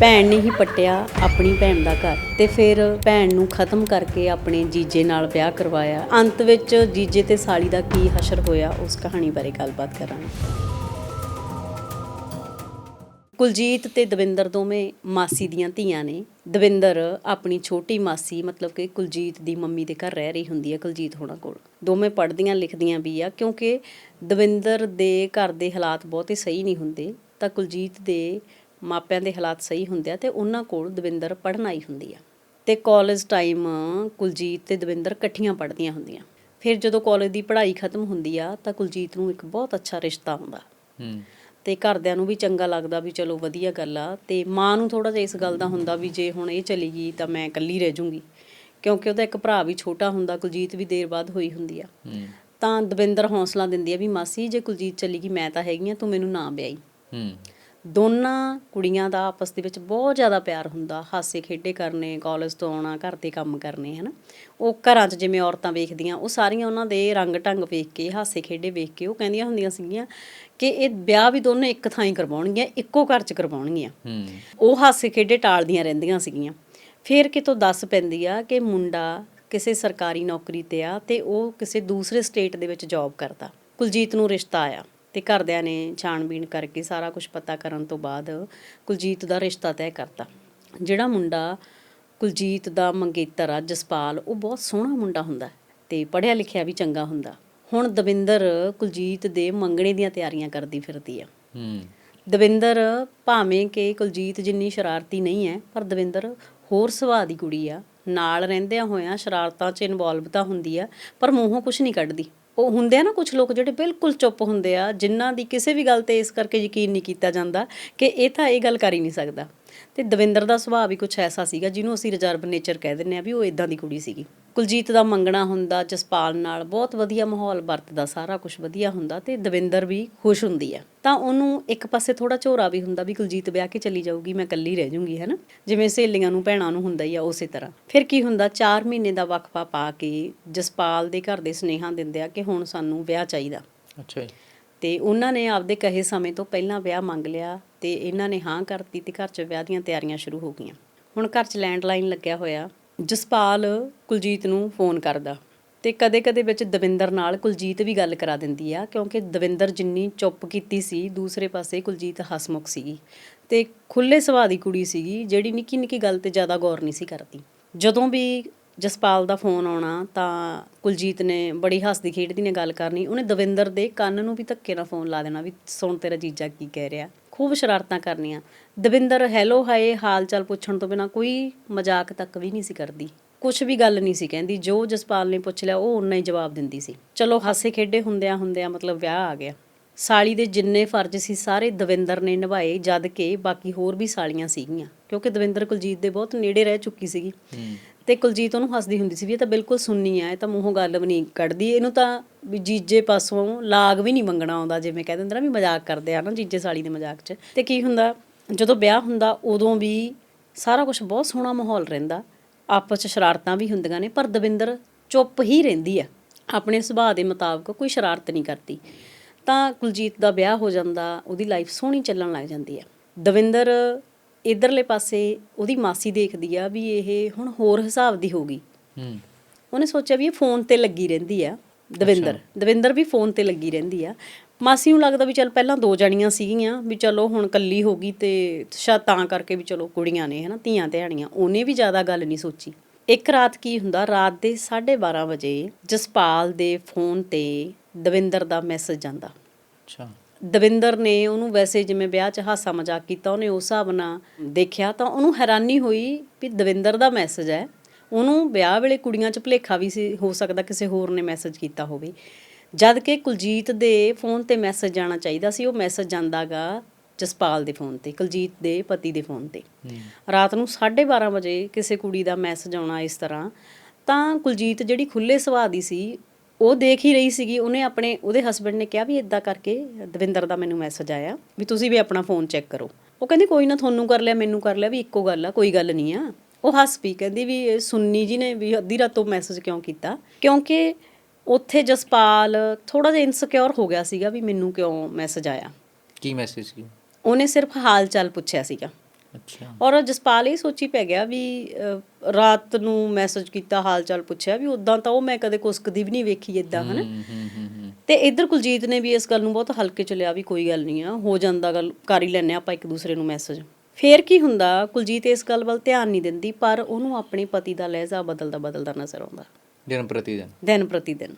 ਭੈਣ ਨੇ ਹੀ ਪੱਟਿਆ ਆਪਣੀ ਭੈਣ ਦਾ ਘਰ ਤੇ ਫਿਰ ਭੈਣ ਨੂੰ ਖਤਮ ਕਰਕੇ ਆਪਣੇ ਜੀਜੇ ਨਾਲ ਵਿਆਹ ਕਰਵਾਇਆ। ਅੰਤ ਵਿੱਚ ਜੀਜੇ ਤੇ ਸਾਲੀ ਦਾ ਕੀ ਹਸ਼ਰ ਹੋਇਆ, ਉਸ ਕਹਾਣੀ ਬਾਰੇ ਗੱਲਬਾਤ ਕਰਾਂਗੇ। ਕੁਲਜੀਤ ਤੇ ਦਵਿੰਦਰ ਦੋਵੇਂ ਮਾਸੀ ਦੀਆਂ ਧੀਆਂ ਨੇ। ਦਵਿੰਦਰ ਆਪਣੀ ਛੋਟੀ ਮਾਸੀ, ਮਤਲਬ ਕਿ ਕੁਲਜੀਤ ਦੀ ਮੰਮੀ ਦੇ ਘਰ ਰਹਿ ਰਹੀ ਹੁੰਦੀ ਹੈ, ਕੁਲਜੀਤ ਹੋਣਾ ਕੋਲ। ਦੋਵੇਂ ਪੜ੍ਹਦੀਆਂ ਲਿਖਦੀਆਂ ਵੀ ਆ, ਕਿਉਂਕਿ ਦਵਿੰਦਰ ਦੇ ਘਰ ਦੇ ਹਾਲਾਤ ਬਹੁਤੇ ਸਹੀ ਨਹੀਂ ਹੁੰਦੇ, ਤਾਂ ਕੁਲਜੀਤ ਦੇ ਮਾਪਿਆਂ ਦੇ ਹਾਲਾਤ ਸਹੀ ਹੁੰਦੇ ਆ ਤੇ ਉਹਨਾਂ ਕੋਲ ਦਵਿੰਦਰ ਪੜ੍ਹਨ ਆਈ ਹੁੰਦੀ ਆ। ਤੇ ਕਾਲਜ ਟਾਈਮ ਕੁਲਜੀਤ ਤੇ ਦਵਿੰਦਰ ਇਕੱਠੀਆਂ ਪੜ੍ਹਦੀਆਂ ਹੁੰਦੀਆਂ। ਫਿਰ ਜਦੋਂ ਕਾਲਜ ਦੀ ਪੜ੍ਹਾਈ ਖਤਮ ਹੁੰਦੀ ਆ ਤਾਂ ਕੁਲਜੀਤ ਨੂੰ ਇੱਕ ਬਹੁਤ ਅੱਛਾ ਰਿਸ਼ਤਾ ਆਉਂਦਾ। ਹੂੰ। ਤੇ ਘਰਦਿਆਂ ਨੂੰ ਵੀ ਚੰਗਾ ਲੱਗਦਾ ਵੀ ਚਲੋ ਵਧੀਆ ਗੱਲ ਆ। ਤੇ ਮਾਂ ਨੂੰ ਥੋੜਾ ਜਿਹਾ ਇਸ ਗੱਲ ਦਾ ਹੁੰਦਾ ਵੀ ਜੇ ਹੁਣ ਇਹ ਚਲੀ ਗਈ ਤਾਂ ਮੈਂ ਇਕੱਲੀ ਰਹਿ ਜਾਊਂਗੀ ਕਿਉਂਕਿ ਉਹਦਾ ਇੱਕ ਭਰਾ ਵੀ ਛੋਟਾ ਹੁੰਦਾ ਕੁਲਜੀਤ ਵੀ ਦੇਰ ਬਾਅਦ ਹੋਈ ਹੁੰਦੀ ਆ। ਹੂੰ। ਤਾਂ ਦਵਿੰਦਰ ਹੌਸਲਾ ਦਿੰਦੀ ਆ ਵੀ ਮਾਸੀ ਜੇ ਕੁਲਜੀਤ ਚਲੀ ਗਈ ਮੈਂ ਤਾਂ ਹੈਗੀ ਆ ਤੂੰ ਮੈਨੂੰ ਨਾ ਵਿਆਹੀ। ਹੂੰ। ਦੋਨਾਂ ਕੁੜੀਆਂ ਦਾ ਆਪਸ ਦੇ ਵਿੱਚ ਬਹੁਤ ਜ਼ਿਆਦਾ ਪਿਆਰ ਹੁੰਦਾ ਹਾਸੇ ਖੇਡੇ ਕਰਨੇ ਕਾਲਜ ਤੋਂ ਆਉਣਾ ਘਰ ਦੇ ਕੰਮ ਕਰਨੇ ਹਨਾ। ਉਹ ਘਰਾਂ 'ਚ ਜਿਵੇਂ ਔਰਤਾਂ ਵੇਖਦੀਆਂ ਉਹ ਸਾਰੀਆਂ ਉਹਨਾਂ ਦੇ ਰੰਗ ਢੰਗ ਵੇਖ ਕੇ ਹਾਸੇ ਖੇਡੇ ਵੇਖ ਕੇ ਉਹ ਕਹਿੰਦੀਆਂ ਹੁੰਦੀਆਂ ਸੀਗੀਆਂ ਕਿ ਇਹ ਵਿਆਹ ਵੀ ਦੋਨੇ ਇੱਕ ਥਾਂ ਹੀ ਕਰਵਾਉਣਗੀਆਂ ਇੱਕੋ ਘਰ 'ਚ ਕਰਵਾਉਣਗੀਆਂ। ਉਹ ਹਾਸੇ ਖੇਡੇ ਟਾਲਦੀਆਂ ਰਹਿੰਦੀਆਂ ਸੀਗੀਆਂ। ਫਿਰ ਕਿਤੋਂ ਦੱਸ ਪੈਂਦੀ ਆ ਕਿ ਮੁੰਡਾ ਕਿਸੇ ਸਰਕਾਰੀ ਨੌਕਰੀ ਤੇ ਆ ਤੇ ਉਹ ਕਿਸੇ ਦੂਸਰੇ ਸਟੇਟ ਦੇ ਵਿੱਚ ਜੌਬ ਕਰਦਾ। ਕੁਲਜੀਤ ਨੂੰ ਰਿਸ਼ਤਾ ਆਇਆ। ਤੇ ਘਰਦਿਆਂ ਨੇ ਛਾਣਬੀਣ ਕਰਕੇ ਸਾਰਾ ਕੁਝ ਪਤਾ ਕਰਨ ਤੋਂ ਬਾਅਦ ਕੁਲਜੀਤ ਦਾ ਰਿਸ਼ਤਾ ਤੈਅ ਕਰਤਾ। ਜਿਹੜਾ ਮੁੰਡਾ ਕੁਲਜੀਤ ਦਾ ਮੰਗੇਤਰ ਆ ਜਸਪਾਲ ਉਹ ਬਹੁਤ ਸੋਹਣਾ ਮੁੰਡਾ ਹੁੰਦਾ ਤੇ ਪੜ੍ਹਿਆ ਲਿਖਿਆ ਵੀ ਚੰਗਾ ਹੁੰਦਾ। ਹੁਣ ਦਵਿੰਦਰ ਕੁਲਜੀਤ ਦੇ ਮੰਗਣੇ ਦੀਆਂ ਤਿਆਰੀਆਂ ਕਰਦੀ ਫਿਰਦੀ ਆ। ਹੂੰ। ਦਵਿੰਦਰ ਭਾਵੇਂ ਕਿ ਕੁਲਜੀਤ ਜਿੰਨੀ ਸ਼ਰਾਰਤੀ ਨਹੀਂ ਹੈ ਪਰ ਦਵਿੰਦਰ ਹੋਰ ਸੁਭਾਅ ਦੀ ਕੁੜੀ ਆ। ਨਾਲ ਰਹਿੰਦਿਆਂ ਹੋਇਆਂ ਸ਼ਰਾਰਤਾਂ 'ਚ ਇਨਵੋਲਵ ਤਾਂ ਹੁੰਦੀ ਆ ਪਰ ਮੂੰਹੋਂ ਕੁਝ ਨਹੀਂ ਕੱਢਦੀ। ਉਹ ਹੁੰਦੇ ਆ ਨਾ ਕੁਝ ਲੋਕ ਜਿਹੜੇ ਬਿਲਕੁਲ ਚੁੱਪ ਹੁੰਦੇ ਆ, ਜਿਨ੍ਹਾਂ ਦੀ ਕਿਸੇ ਵੀ ਗੱਲ ਤੇ ਇਸ ਕਰਕੇ ਯਕੀਨ ਨਹੀਂ ਕੀਤਾ ਜਾਂਦਾ ਕਿ ਇਹ ਤਾਂ ਇਹ ਗੱਲ ਕਰ ਹੀ ਨਹੀਂ ਸਕਦਾ। ਤੇ ਦਵਿੰਦਰ ਦਾ ਸੁਭਾਅ ਵੀ ਕੁਝ ਐਸਾ ਸੀਗਾ ਜਿਹਨੂੰ ਅਸੀਂ ਰਿਜ਼ਰਵ ਨੇਚਰ ਕਹਿ ਦਿੰਨੇ ਆ ਵੀ ਉਹ ਇਦਾਂ ਦੀ ਕੁੜੀ ਸੀਗੀ। ਕੁਲਜੀਤ ਦਾ ਮੰਗਣਾ ਹੁੰਦਾ, ਜਸਪਾਲ ਨਾਲ ਬਹੁਤ ਵਧੀਆ ਮਾਹੌਲ ਵਰਤਦਾ, ਸਾਰਾ ਕੁਝ ਵਧੀਆ ਹੁੰਦਾ ਤੇ ਦਵਿੰਦਰ ਵੀ ਖੁਸ਼ ਹੁੰਦੀ ਆ ਤਾਂ ਉਹਨੂੰ ਇੱਕ ਪਾਸੇ ਥੋੜਾ ਝੋਰਾ ਵੀ ਹੁੰਦਾ ਵੀ ਕੁਲਜੀਤ ਵਿਆਹ ਕੇ ਚਲੀ ਜਾਊਗੀ, ਮੈਂ ਇਕੱਲੀ ਰਹਿ ਜਾਊਂਗੀ ਹੈਨਾ ਜਿਵੇਂ ਸਹੇਲੀਆਂ ਨੂੰ, ਭੈਣਾਂ ਨੂੰ ਹੁੰਦਾ ਹੀ ਆ ਉਸੇ ਤਰ੍ਹਾਂ। ਫਿਰ ਕੀ ਹੁੰਦਾ 4 ਮਹੀਨੇ ਦਾ ਵਕਫਾ ਪਾ ਕੇ ਜਸਪਾਲ ਦੇ ਘਰ ਦੇ ਸੁਨੇਹਾ ਦਿੰਦੇ ਆ ਕਿ ਹੁਣ ਸਾਨੂੰ ਵਿਆਹ ਚਾਹੀਦਾ। ਅੱਛਾ ਜੀ। ਤੇ ਉਹਨਾਂ ਨੇ ਆਪਦੇ ਕਹੇ ਸਮੇਂ ਤੋਂ ਪਹਿਲਾਂ ਵਿਆਹ ਮੰਗ ਲਿਆ ਤੇ ਇਹਨਾਂ ਨੇ ਹਾਂ ਕਰਤੀ ਤੇ ਘਰ 'ਚ ਵਿਆਹ ਦੀਆਂ ਤਿਆਰੀਆਂ ਸ਼ੁਰੂ ਹੋ ਗਈਆਂ। ਹੁਣ ਘਰ 'ਚ ਲੈਂਡਲਾਈਨ ਲੱਗਿਆ ਹੋਇਆ। ਜਸਪਾਲ ਕੁਲਜੀਤ ਨੂੰ ਫੋਨ ਕਰਦਾ। ਤੇ ਕਦੇ-ਕਦੇ ਵਿੱਚ ਦਵਿੰਦਰ ਨਾਲ ਕੁਲਜੀਤ ਵੀ ਗੱਲ ਕਰਾ ਦਿੰਦੀ ਆ, ਕਿਉਂਕਿ ਦਵਿੰਦਰ ਜਿੰਨੀ ਚੁੱਪ ਕੀਤੀ ਸੀ, ਦੂਸਰੇ ਪਾਸੇ ਕੁਲਜੀਤ ਹਸਮੁਖ ਸੀਗੀ। ਤੇ ਖੁੱਲੇ ਸੁਭਾਅ ਦੀ ਕੁੜੀ ਸੀਗੀ, ਜਿਹੜੀ ਨਿੱਕੀ ਨਿੱਕੀ ਗੱਲ ਤੇ ਜ਼ਿਆਦਾ ਗੌਰ ਨਹੀਂ ਸੀ ਕਰਦੀ। ਜਦੋਂ ਵੀ ਜਸਪਾਲ ਦਾ ਫੋਨ ਆਉਣਾ, ਤਾਂ ਕੁਲਜੀਤ ਨੇ ਬੜੀ ਹੱਸਦੀ ਖੇਡਦੀ ਨੇ ਗੱਲ ਕਰਨੀ। ਉਹਨੇ ਦਵਿੰਦਰ ਦੇ ਕੰਨ ਨੂੰ ਵੀ ਧੱਕੇ ਨਾਲ ਫੋਨ ਲਾ ਦੇਣਾ ਵੀ ਸੁਣ ਤੇਰਾ ਜੀਜਾ ਕੀ ਕਹਿ ਰਿਹਾ। ਖੂਬ ਸ਼ਰਾਰਤਾਂ ਕਰਨੀਆਂ। ਦਵਿੰਦਰ, ਹੈਲੋ, ਹਾਏ ਹਾਲ ਚਾਲ ਪੁੱਛਣ ਤੋਂ ਬਿਨਾ ਕੋਈ ਮਜ਼ਾਕ ਤੱਕ ਵੀ ਨਹੀਂ ਸੀ ਕਰਦੀ। ਕੁਝ ਵੀ ਗੱਲ ਨਹੀਂ ਸੀ ਕਹਿੰਦੀ। ਜੋ ਜਸਪਾਲ ਨੇ ਪੁੱਛ ਲਿਆ, ਉਹ ਓਨਾ ਹੀ ਜਵਾਬ ਦਿੰਦੀ ਸੀ। ਚਲੋ, ਹਾਸੇ ਖੇਡੇ ਹੁੰਦਿਆਂ ਹੁੰਦਿਆਂ ਮਤਲਬ ਵਿਆਹ ਆ ਗਿਆ। ਸਾਲੀ ਦੇ ਜਿੰਨੇ ਫਰਜ਼ ਸੀ, ਸਾਰੇ ਦਵਿੰਦਰ ਨੇ ਨਿਭਾਏ, ਜਦ ਕਿ ਬਾਕੀ ਹੋਰ ਵੀ ਸਾਲੀਆਂ ਸੀਗੀਆਂ। ਕਿਉਂਕਿ ਦਵਿੰਦਰ, ਕੁਲਜੀਤ ਦੇ ਬਹੁਤ ਨੇੜੇ ਰਹਿ ਚੁੱਕੀ ਸੀਗੀ। ਤੇ ਕੁਲਜੀਤ ਉਹਨੂੰ ਹੱਸਦੀ ਹੁੰਦੀ ਸੀ ਵੀ ਇਹ ਤਾਂ ਬਿਲਕੁਲ ਸੁਣਨੀ ਆ, ਇਹ ਤਾਂ ਮੂੰਹੋਂ ਗੱਲ ਵੀ ਨਹੀਂ ਕੱਢਦੀ, ਇਹਨੂੰ ਤਾਂ ਵੀ ਜੀਜੇ ਪਾਸੋਂ ਲਾਗ ਵੀ ਨਹੀਂ ਮੰਗਣਾ ਆਉਂਦਾ, ਜਿਵੇਂ ਕਹਿ ਦਿੰਦੇ ਨਾ ਵੀ ਮਜ਼ਾਕ ਕਰਦੇ ਆ ਨਾ ਜੀਜੇ ਸਾਲੀ ਦੇ ਮਜ਼ਾਕ 'ਚ। ਤੇ ਕੀ ਹੁੰਦਾ, ਜਦੋਂ ਵਿਆਹ ਹੁੰਦਾ ਉਦੋਂ ਵੀ ਸਾਰਾ ਕੁਝ ਬਹੁਤ ਸੋਹਣਾ ਮਾਹੌਲ ਰਹਿੰਦਾ, ਆਪਸ 'ਚ ਸ਼ਰਾਰਤਾਂ ਵੀ ਹੁੰਦੀਆਂ ਨੇ, ਪਰ ਦਵਿੰਦਰ ਚੁੱਪ ਹੀ ਰਹਿੰਦੀ ਆ, ਆਪਣੇ ਸੁਭਾਅ ਦੇ ਮੁਤਾਬਕ ਕੋਈ ਸ਼ਰਾਰਤ ਨਹੀਂ ਕਰਦੀ। ਤਾਂ ਕੁਲਜੀਤ ਦਾ ਵਿਆਹ ਹੋ ਜਾਂਦਾ, ਉਹਦੀ ਲਾਈਫ ਸੋਹਣੀ ਚੱਲਣ ਲੱਗ ਜਾਂਦੀ ਆ। ਦਵਿੰਦਰ ਇਧਰਲੇ ਪਾਸੇ ਉਹਦੀ ਮਾਸੀ ਦੇਖਦੀ ਆ ਵੀ ਇਹ ਹੁਣ ਹੋਰ ਹਿਸਾਬ ਦੀ ਹੋ ਗਈ। ਹੂੰ। ਉਹਨੇ ਸੋਚਿਆ ਵੀ ਇਹ ਫੋਨ ਤੇ ਲੱਗੀ ਰਹਿੰਦੀ ਆ ਦਵਿੰਦਰ। ਦਵਿੰਦਰ ਵੀ ਫੋਨ ਤੇ ਲੱਗੀ ਰਹਿੰਦੀ ਆ। ਮਾਸੀ ਨੂੰ ਲੱਗਦਾ ਵੀ ਚੱਲ ਪਹਿਲਾਂ ਦੋ ਜਣੀਆਂ ਸੀਗੀਆਂ ਵੀ ਚਲੋ ਹੁਣ ਕੱਲੀ ਹੋ ਗਈ ਤੇ ਸ਼ਾਇਦ ਤਾਂ ਕਰਕੇ ਵੀ ਚਲੋ ਕੁੜੀਆਂ ਨੇ ਹਨਾ ਧੀਆਂ ਧਿਆਣੀਆਂ ਉਹਨੇ ਵੀ ਜ਼ਿਆਦਾ ਗੱਲ ਨਹੀਂ ਸੋਚੀ। ਇੱਕ ਰਾਤ ਕੀ ਹੁੰਦਾ ਰਾਤ ਦੇ 12:30 ਵਜੇ ਜਸਪਾਲ ਦੇ ਫੋਨ ਤੇ ਦਵਿੰਦਰ ਦਾ ਮੈਸੇਜ ਜਾਂਦਾ। ਅੱਛਾ। ਦਵਿੰਦਰ ਨੇ ਉਹਨੂੰ ਵੈਸੇ ਜਿਵੇਂ ਵਿਆਹ 'ਚ ਹਾਸਾ ਮਜ਼ਾਕ ਕੀਤਾ ਉਹਨੇ ਉਸ ਹਿਸਾਬ ਨਾਲ ਦੇਖਿਆ ਤਾਂ ਉਹਨੂੰ ਹੈਰਾਨੀ ਹੋਈ ਵੀ ਦਵਿੰਦਰ ਦਾ ਮੈਸੇਜ ਹੈ। ਉਹਨੂੰ ਵਿਆਹ ਵੇਲੇ ਕੁੜੀਆਂ 'ਚ ਭੁਲੇਖਾ ਵੀ ਸੀ ਹੋ ਸਕਦਾ ਕਿਸੇ ਹੋਰ ਨੇ ਮੈਸੇਜ ਕੀਤਾ ਹੋਵੇ। ਜਦ ਕਿ ਕੁਲਜੀਤ ਦੇ ਫੋਨ ਤੇ ਮੈਸੇਜ ਜਾਣਾ ਚਾਹੀਦਾ ਸੀ ਉਹ ਮੈਸੇਜ ਜਾਂਦਾਗਾ ਜਸਪਾਲ ਦੇ ਫੋਨ ਤੇ ਕੁਲਜੀਤ ਦੇ ਪਤੀ ਦੇ ਫੋਨ ਤੇ। ਰਾਤ ਨੂੰ 12:30 ਵਜੇ ਕਿਸੇ ਕੁੜੀ ਦਾ ਮੈਸੇਜ ਆਉਣਾ ਇਸ ਤਰ੍ਹਾਂ ਤਾਂ ਕੁਲਜੀਤ ਜਿਹੜੀ ਖੁੱਲੇ ਸੁਭਾਅ ਦੀ ਸੀ ਉਹ ਦੇਖ ਹੀ ਰਹੀ ਸੀਗੀ ਉਹਨੇ ਆਪਣੇ ਉਹਦੇ ਹਸਬੰਡ ਨੇ ਕਿਹਾ ਵੀ ਇਦਾਂ ਕਰਕੇ ਦਵਿੰਦਰ ਦਾ ਮੈਨੂੰ ਮੈਸੇਜ ਆਇਆ ਵੀ ਤੁਸੀਂ ਵੀ ਆਪਣਾ ਫੋਨ ਚੈੱਕ ਕਰੋ। ਉਹ ਕਹਿੰਦੀ ਕੋਈ ਨਾ ਤੁਹਾਨੂੰ ਕਰ ਲਿਆ ਮੈਨੂੰ ਕਰ ਲਿਆ ਵੀ ਇੱਕੋ ਗੱਲ ਆ ਕੋਈ ਗੱਲ ਨਹੀਂ ਆ। ਉਹ ਹੱਸ ਪਈ ਕਹਿੰਦੀ ਵੀ ਸੁੰਨੀ ਜੀ ਨੇ ਵੀ ਅੱਧੀ ਰਾਤੋਂ ਮੈਸੇਜ ਕਿਉਂ ਕੀਤਾ? ਕਿਉਂਕਿ ਉੱਥੇ ਜਸਪਾਲ ਥੋੜਾ ਜਿਹਾ ਇਨਸਿਕਿਉਰ ਹੋ ਗਿਆ ਸੀਗਾ ਵੀ ਮੈਨੂੰ ਕਿਉਂ ਮੈਸੇਜ ਆਇਆ। ਕੀ ਮੈਸੇਜ ਕੀ ਉਹਨੇ ਸਿਰਫ ਹਾਲ ਚਾਲ ਪੁੱਛਿਆ ਸੀਗਾ। ਅੱਛਾ। ਔਰ ਜਸਪਾਲ ਇਹ ਸੋਚੀ ਪੈ ਗਿਆ ਵੀ ਰਾਤ ਨੂੰ ਮੈਸੇਜ ਕੀਤਾ ਹਾਲ ਚਾਲ ਪੁੱਛਿਆ ਵੀ ਉਦਾਂ ਤਾਂ ਉਹ ਮੈਂ ਕਦੇ ਕੁਸਕਦੀ ਵੀ ਨਹੀਂ ਵੇਖੀ ਇਦਾਂ ਹਨਾ? ਤੇ ਇੱਧਰ ਕੁਲਜੀਤ ਨੇ ਵੀ ਇਸ ਗੱਲ ਨੂੰ ਬਹੁਤ ਹਲਕੇ ਚ ਲਿਆ ਵੀ ਕੋਈ ਗੱਲ ਨਹੀਂ ਆ ਹੋ ਜਾਂਦਾ ਗੱਲ ਕਰ ਹੀ ਲੈਨੇ ਆਪਾਂ ਇੱਕ ਦੂਸਰੇ ਨੂੰ ਮੈਸੇਜ ਫੇਰ ਕੀ ਹੁੰਦਾ ਕੁਲਜੀਤ ਇਸ ਗੱਲ ਵੱਲ ਧਿਆਨ ਨਹੀਂ ਦਿੰਦੀ ਪਰ ਉਹਨੂੰ ਆਪਣੇ ਪਤੀ ਦਾ ਲਹਿਜ਼ਾ ਬਦਲਦਾ ਬਦਲਦਾ ਨਜ਼ਰ ਆਉਂਦਾ। ਦਿਨ ਪ੍ਰਤੀ ਦਿਨ। ਦਿਨ ਪ੍ਰਤੀ ਦਿਨ।